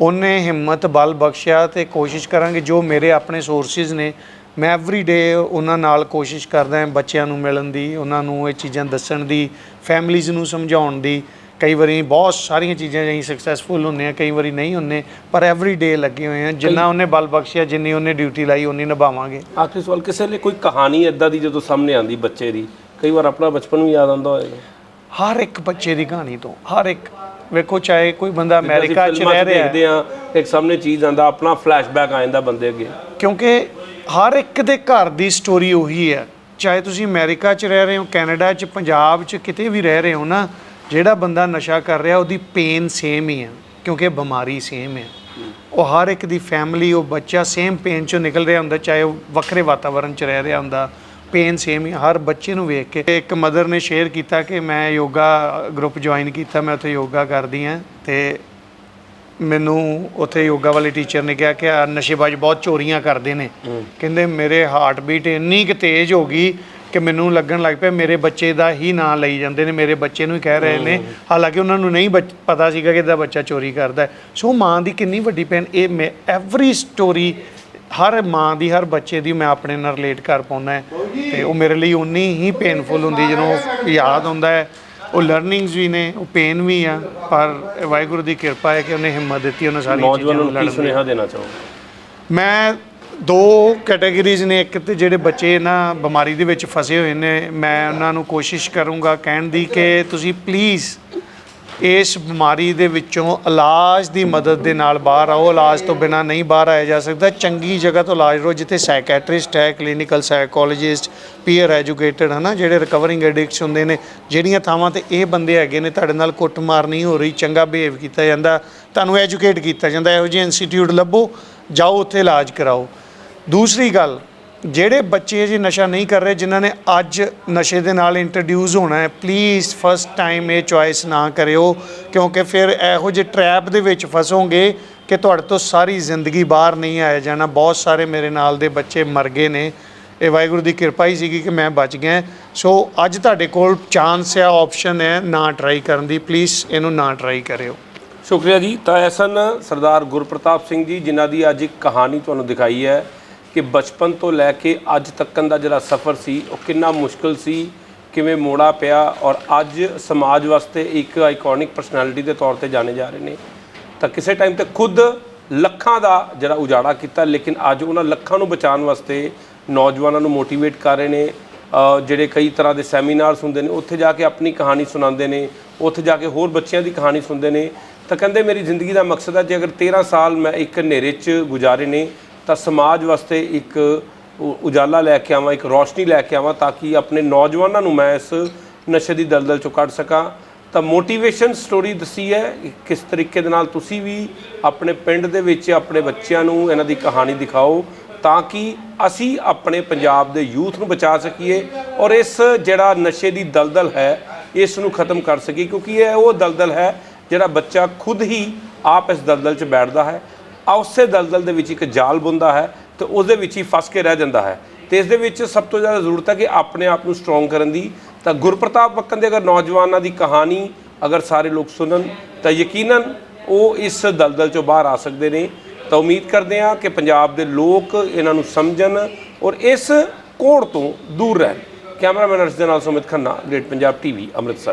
ਉਹਨੇ ਹਿੰਮਤ ਬਲ ਬਖਸ਼ਿਆ ਤੇ ਕੋਸ਼ਿਸ਼ ਕਰਾਂਗੇ ਜੋ ਮੇਰੇ ਆਪਣੇ ਸੋਰਸਿਸ ਨੇ ਮੈਂ ਐਵਰੀ ਡੇ ਉਹਨਾਂ ਨਾਲ ਕੋਸ਼ਿਸ਼ ਕਰਦਾ ਹਾਂ ਬੱਚਿਆਂ ਨੂੰ ਮਿਲਣ ਦੀ ਉਹਨਾਂ ਨੂੰ ਇਹ ਚੀਜ਼ਾਂ ਦੱਸਣ ਦੀ ਫੈਮਲੀਜ਼ ਨੂੰ ਸਮਝਾਉਣ ਦੀ। ਕਈ ਵਾਰੀ ਬਹੁਤ ਸਾਰੀਆਂ ਚੀਜ਼ਾਂ ਅਸੀਂ ਸਕਸੈਸਫੁਲ ਹੁੰਦੇ ਆ ਕਈ ਵਾਰੀ ਨਹੀਂ ਹੁੰਦੇ ਪਰ ਐਵਰੀ ਡੇ ਲੱਗੇ ਹੋਏ ਆ ਜਿੰਨਾ ਉਹਨੇ ਬਲ ਬਖਸ਼ਿਆ ਜਿੰਨੀ ਉਹਨੇ ਡਿਊਟੀ ਲਾਈ ਉਨੀ ਨਿਭਾਵਾਂਗੇ। ਆਖਰੀ ਸਵਾਲ ਕਿਸੇ ਲਈ ਕੋਈ ਕਹਾਣੀ ਇਦਾਂ ਦੀ ਜਦੋਂ ਸਾਹਮਣੇ ਆਂਦੀ ਬੱਚੇ ਦੀ? ਕਈ ਵਾਰ ਆਪਣਾ ਬਚਪਨ ਵੀ ਯਾਦ ਆਉਂਦਾ ਹੋਏਗਾ। ਹਰ ਇੱਕ ਬੱਚੇ ਦੀ ਕਹਾਣੀ ਤੋਂ ਹਰ ਇੱਕ। ਵੇਖੋ ਚਾਹੇ ਕੋਈ ਬੰਦਾ ਅਮਰੀਕਾ 'ਚ ਰਹਿ ਰਿਹਾ ਦੇਖਦੇ ਆ ਇੱਕ ਸਾਹਮਣੇ ਚੀਜ਼ ਆਂਦਾ ਆਪਣਾ ਫਲੈਸ਼ਬੈਕ ਆ ਜਾਂਦਾ ਬੰਦੇ ਅੱਗੇ। ਕਿਉਂਕਿ ਹਰ ਇੱਕ ਦੇ ਘਰ ਦੀ ਸਟੋਰੀ ਉਹੀ ਹੈ। ਚਾਹੇ ਤੁਸੀਂ ਅਮਰੀਕਾ 'ਚ ਰਹਿ ਰਹੇ ਹੋ ਕੈਨੇਡਾ 'ਚ ਪੰਜਾਬ 'ਚ ਕਿਤੇ ਵੀ ਰਹਿ ਰਹੇ ਹੋ ਨਾ ਜਿਹੜਾ ਬੰਦਾ ਨਸ਼ਾ ਕਰ ਰਿਹਾ ਉਹਦੀ ਪੇਨ ਸੇਮ ਹੀ ਹੈ ਕਿਉਂਕਿ ਬਿਮਾਰੀ ਸੇਮ ਹੈ। ਉਹ ਹਰ ਇੱਕ ਦੀ ਫੈਮਿਲੀ ਉਹ ਬੱਚਾ ਸੇਮ ਪੇਨ 'ਚੋਂ ਨਿਕਲ ਰਿਹਾ ਹੁੰਦਾ ਚਾਹੇ ਉਹ ਵੱਖਰੇ ਵਾਤਾਵਰਣ 'ਚ ਰਹਿ ਰਿਹਾ ਹੁੰਦਾ ਪੇਨ ਸੇਮ ਹੀ ਹਰ ਬੱਚੇ ਨੂੰ ਵੇਖ ਕੇ। ਇੱਕ ਮਦਰ ਨੇ ਸ਼ੇਅਰ ਕੀਤਾ ਕਿ ਮੈਂ ਯੋਗਾ ਗਰੁੱਪ ਜੁਆਇਨ ਕੀਤਾ ਮੈਂ ਉੱਥੇ ਯੋਗਾ ਕਰਦੀ ਹਾਂ ਤੇ ਮੈਨੂੰ ਉੱਥੇ ਯੋਗਾ ਵਾਲੇ ਟੀਚਰ ਨੇ ਕਿਹਾ ਕਿ ਆ ਨਸ਼ੇਬਾਜ਼ ਬਹੁਤ ਚੋਰੀਆਂ ਕਰਦੇ ਨੇ। ਕਹਿੰਦੇ ਮੇਰੇ ਹਾਰਟ ਬੀਟ ਇੰਨੀ ਕਿ ਤੇਜ਼ ਹੋ ਗਈ ਕਿ ਮੈਨੂੰ ਲੱਗਣ ਲੱਗ ਪਿਆ ਮੇਰੇ ਬੱਚੇ ਦਾ ਹੀ ਨਾਂ ਲਈ ਜਾਂਦੇ ਨੇ ਮੇਰੇ ਬੱਚੇ ਨੂੰ ਹੀ ਕਹਿ ਰਹੇ ਨੇ। ਹਾਲਾਂਕਿ ਉਹਨਾਂ ਨੂੰ ਨਹੀਂ ਬੱਚ- ਪਤਾ ਸੀਗਾ ਕਿ ਇਹਦਾ ਬੱਚਾ ਚੋਰੀ ਕਰਦਾ ਹੈ। ਸੋ ਮਾਂ ਦੀ ਕਿੰਨੀ ਵੱਡੀ ਪੈਨ ਇਹ ਮੈਂ ਐਵਰੀ ਸਟੋਰੀ ਹਰ ਮਾਂ ਦੀ ਹਰ ਬੱਚੇ ਦੀ ਮੈਂ ਆਪਣੇ ਨਾਲ ਰਿਲੇਟ ਕਰ ਪਾਉਂਦਾ ਹੈ। ਤੇ ਉਹ ਮੇਰੇ ਲਈ ਉਨੀ ਹੀ ਪੇਨਫੁਲ ਹੁੰਦੀ ਜਦੋਂ ਯਾਦ ਆਉਂਦਾ ਹੈ। ਉਹ ਲਰਨਿੰਗਸ ਵੀ ਨੇ ਉਹ ਪੇਨ ਵੀ ਆ ਪਰ ਵਾਹਿਗੁਰੂ ਦੀ ਕਿਰਪਾ ਹੈ ਕਿ ਉਹਨੇ ਹਿੰਮਤ ਦਿੱਤੀ ਉਹਨਾਂ ਸਾਰੀਆਂ ਚੀਜ਼ਾਂ ਨੌਜਵਾਨਾਂ ਨੂੰ ਲੜਨ ਦੀ। ਸੁਨੇਹਾ ਦੇਣਾ ਚਾਹੋਗੇ? ਮੈਂ ਦੋ ਕੈਟਾਗਰੀਜ਼ ਨੇ ਇੱਕ ਤੇ ਜਿਹੜੇ ਬੱਚੇ ਨਾ ਬਿਮਾਰੀ ਦੇ ਵਿੱਚ ਫਸੇ ਹੋਏ ਨੇ ਮੈਂ ਉਹਨਾਂ ਨੂੰ ਕੋਸ਼ਿਸ਼ ਕਰੂੰਗਾ ਕਹਿਣ ਦੀ ਕਿ ਤੁਸੀਂ ਪਲੀਜ਼ ਇਸ ਬਿਮਾਰੀ ਦੇ ਵਿੱਚੋਂ ਇਲਾਜ ਦੀ ਮਦਦ ਦੇ ਨਾਲ ਬਾਹਰ ਆਓ। ਇਲਾਜ ਤੋਂ ਬਿਨਾ ਨਹੀਂ ਬਾਹਰ ਆਇਆ ਜਾ ਸਕਦਾ। ਚੰਗੀ ਜਗ੍ਹਾ ਤੋਂ ਇਲਾਜ ਲਓ, ਜਿੱਥੇ ਸਾਈਕੈਟ੍ਰਿਸਟ ਹੈ ਕਲੀਨਿਕਲ ਸਾਈਕੋਲੋਜਿਸਟ ਪੀਅਰ ਐਜੂਕੇਟਡ ਹਨਾ, ਜਿਹੜੇ ਰਿਕਵਰਿੰਗ ਐਡਿਕਟਸ ਹੁੰਦੇ ਨੇ, ਜਿਹੜੀਆਂ ਥਾਵਾਂ ਤੇ ਇਹ ਬੰਦੇ ਹੈਗੇ ਨੇ, ਤੁਹਾਡੇ ਨਾਲ ਕੁੱਟਮਾਰ ਨਹੀਂ ਹੋ ਰਹੀ, ਚੰਗਾ ਬਿਹੇਵ ਕੀਤਾ ਜਾਂਦਾ, ਤੁਹਾਨੂੰ ਐਜੂਕੇਟ ਕੀਤਾ ਜਾਂਦਾ, ਇਹੋ ਜਿਹੇ ਇੰਸਟੀਟਿਊਟ ਲੱਭੋ, ਜਾਓ, ਉੱਥੇ ਇਲਾਜ ਕਰਾਓ। ਦੂਸਰੀ ਗੱਲ ਜਿਹੜੇ ਬੱਚੇ ਜੇ ਨਸ਼ਾ ਨਹੀਂ ਕਰ ਰਹੇ, ਜਿਨ੍ਹਾਂ ਨੇ ਅੱਜ ਨਸ਼ੇ ਦੇ ਨਾਲ ਇੰਟਰੋਡਿਊਸ ਹੋਣਾ ਹੈ ਪਲੀਜ਼ ਫਸਟ ਟਾਈਮ ਇਹ ਚੁਆਇਸ ਨਾ ਕਰਿਓ, ਕਿਉਂਕਿ ਫਿਰ ਇਹੋ ਜਿਹੇ ਟਰੈਪ ਦੇ ਵਿੱਚ ਫਸੋਗੇ ਕਿ ਤੁਹਾਡੇ ਤੋਂ ਸਾਰੀ ਜ਼ਿੰਦਗੀ ਬਾਹਰ ਨਹੀਂ ਆਇਆ ਜਾਣਾ। ਬਹੁਤ ਸਾਰੇ ਮੇਰੇ ਨਾਲ ਦੇ ਬੱਚੇ ਮਰ ਗਏ ਨੇ। ਇਹ ਵਾਹਿਗੁਰੂ ਦੀ ਕਿਰਪਾ ਹੀ ਸੀਗੀ ਕਿ ਮੈਂ ਬਚ ਗਿਆ। ਸੋ ਅੱਜ ਤੁਹਾਡੇ ਕੋਲ ਚਾਂਸ ਹੈ ਆਪਸ਼ਨ ਹੈ ਨਾ ਟਰਾਈ ਕਰਨ ਦੀ। ਪਲੀਜ਼ ਇਹਨੂੰ ਨਾ ਟਰਾਈ ਕਰਿਓ। ਸ਼ੁਕਰੀਆ ਜੀ। ਤਾਂ ਇਹ ਸਨ ਸਰਦਾਰ ਗੁਰਪ੍ਰਤਾਪ ਸਿੰਘ ਜੀ, ਜਿਨ੍ਹਾਂ ਦੀ ਅੱਜ ਇੱਕ ਕਹਾਣੀ ਤੁਹਾਨੂੰ ਦਿਖਾਈ ਹੈ। ਕਿ ਬਚਪਨ ਤੋਂ ਲੈ ਕੇ ਅੱਜ ਤੱਕਨ ਦਾ ਜਿਹੜਾ ਸਫ਼ਰ ਸੀ, ਉਹ ਕਿੰਨਾ ਮੁਸ਼ਕਲ ਸੀ, ਕਿਵੇਂ ਮੋੜਾ ਪਿਆ ਔਰ ਅੱਜ ਸਮਾਜ ਵਾਸਤੇ ਇੱਕ ਆਈਕੋਨਿਕ ਪਰਸਨੈਲਿਟੀ ਦੇ ਤੌਰ ਤੇ ਜਾਣੇ ਜਾ ਰਹੇ ਨੇ। ਤਾਂ ਕਿਸੇ ਟਾਈਮ ਤੇ ਖੁਦ ਲੱਖਾਂ ਦਾ ਜਿਹੜਾ ਉਜਾੜਾ ਕੀਤਾ, ਲੇਕਿਨ ਅੱਜ ਉਹਨਾਂ ਲੱਖਾਂ ਨੂੰ ਬਚਾਉਣ ਵਾਸਤੇ ਨੌਜਵਾਨਾਂ ਨੂੰ ਮੋਟੀਵੇਟ ਕਰ ਰਹੇ ਨੇ। ਜਿਹੜੇ ਕਈ ਤਰ੍ਹਾਂ ਦੇ ਸੈਮੀਨਾਰਸ ਹੁੰਦੇ ਨੇ, ਉੱਥੇ ਜਾ ਕੇ ਆਪਣੀ ਕਹਾਣੀ ਸੁਣਾਉਂਦੇ ਨੇ, ਉੱਥੇ ਜਾ ਕੇ ਹੋਰ ਬੱਚਿਆਂ ਦੀ ਕਹਾਣੀ ਸੁਣਦੇ ਨੇ। ਤਾਂ ਕਹਿੰਦੇ, ਮੇਰੀ ਜ਼ਿੰਦਗੀ ਦਾ ਮਕਸਦ ਹੈ, ਜੇ ਅਗਰ 13 ਸਾਲ ਮੈਂ ਇੱਕ ਹਨੇਰੇ 'ਚ ਗੁਜ਼ਾਰੇ ਨੇ ਤਾਂ ਸਮਾਜ ਵਾਸਤੇ ਇੱਕ ਉਜਾਲਾ ਲੈ ਕੇ ਆਵਾਂ, ਇੱਕ ਰੋਸ਼ਨੀ ਲੈ ਕੇ ਆਵਾਂ ਤਾਂ ਕਿ ਆਪਣੇ ਨੌਜਵਾਨਾਂ ਨੂੰ ਮੈਂ ਇਸ ਨਸ਼ੇ ਦੀ ਦਲਦਲ ਚੋਂ ਕੱਢ ਸਕਾਂ। ਤਾਂ ਮੋਟੀਵੇਸ਼ਨ ਸਟੋਰੀ ਦੱਸੀ ਹੈ ਕਿਸ ਤਰੀਕੇ ਦੇ ਨਾਲ ਤੁਸੀਂ ਵੀ ਆਪਣੇ ਪਿੰਡ ਦੇ ਵਿੱਚ ਆਪਣੇ ਬੱਚਿਆਂ ਨੂੰ ਇਹਨਾਂ ਦੀ ਕਹਾਣੀ ਦਿਖਾਓ ਤਾਂ ਕਿ ਅਸੀਂ ਆਪਣੇ ਪੰਜਾਬ ਦੇ ਯੂਥ ਨੂੰ ਬਚਾ ਸਕੀਏ ਔਰ ਇਸ ਜਿਹੜਾ ਨਸ਼ੇ ਦੀ ਦਲਦਲ ਹੈ, ਇਸ ਨੂੰ ਖਤਮ ਕਰ ਸਕੀਏ ਕਿਉਂਕਿ ਇਹ ਉਹ ਦਲਦਲ ਹੈ ਜਿਹੜਾ ਬੱਚਾ ਖੁਦ ਹੀ ਆਪ ਇਸ ਦਲਦਲ 'ਚ ਬੈਠਦਾ ਹੈ। ਉਸੇ ਦਲਦਲ ਦੇ ਵਿੱਚ ਇੱਕ ਜਾਲ ਬੁੰਦਾ ਹੈ ਤੇ ਉਸ ਦੇ ਵਿੱਚ ਹੀ ਫਸ ਕੇ ਰਹਿ ਜਾਂਦਾ ਹੈ। ਤੇ ਇਸ ਦੇ ਵਿੱਚ ਸਭ ਤੋਂ ਜ਼ਿਆਦਾ ਜ਼ਰੂਰਤ ਹੈ ਕਿ ਆਪਣੇ ਆਪ ਨੂੰ ਸਟਰੋਂਗ ਕਰਨ ਦੀ। ਤਾਂ ਗੁਰਪ੍ਰਤਾਪ ਬੱਕਨ ਦੇ ਅਗਰ ਨੌਜਵਾਨਾਂ ਦੀ ਕਹਾਣੀ ਅਗਰ ਸਾਰੇ ਲੋਕ ਸੁਣਨ, ਤਾਂ ਯਕੀਨਨ ਉਹ ਇਸ ਦਲਦਲ ਚੋਂ ਬਾਹਰ ਆ ਸਕਦੇ ਨੇ। ਤਾਂ ਉਮੀਦ ਕਰਦੇ ਹਾਂ ਕਿ ਪੰਜਾਬ ਦੇ ਲੋਕ ਇਹਨਾਂ ਨੂੰ ਸਮਝਣ ਔਰ ਇਸ ਕੋੜ ਤੋਂ ਦੂਰ ਰਹਿਣ। ਕੈਮਰਾਮੈਨ ਅਰਸ਼ ਦੇ ਨਾਲ ਸੁਮਿਤ ਖੰਨਾ ਗ੍ਰੇਟ ਪੰਜਾਬ ਟੀਵੀ, ਅੰਮ੍ਰਿਤਸਰ।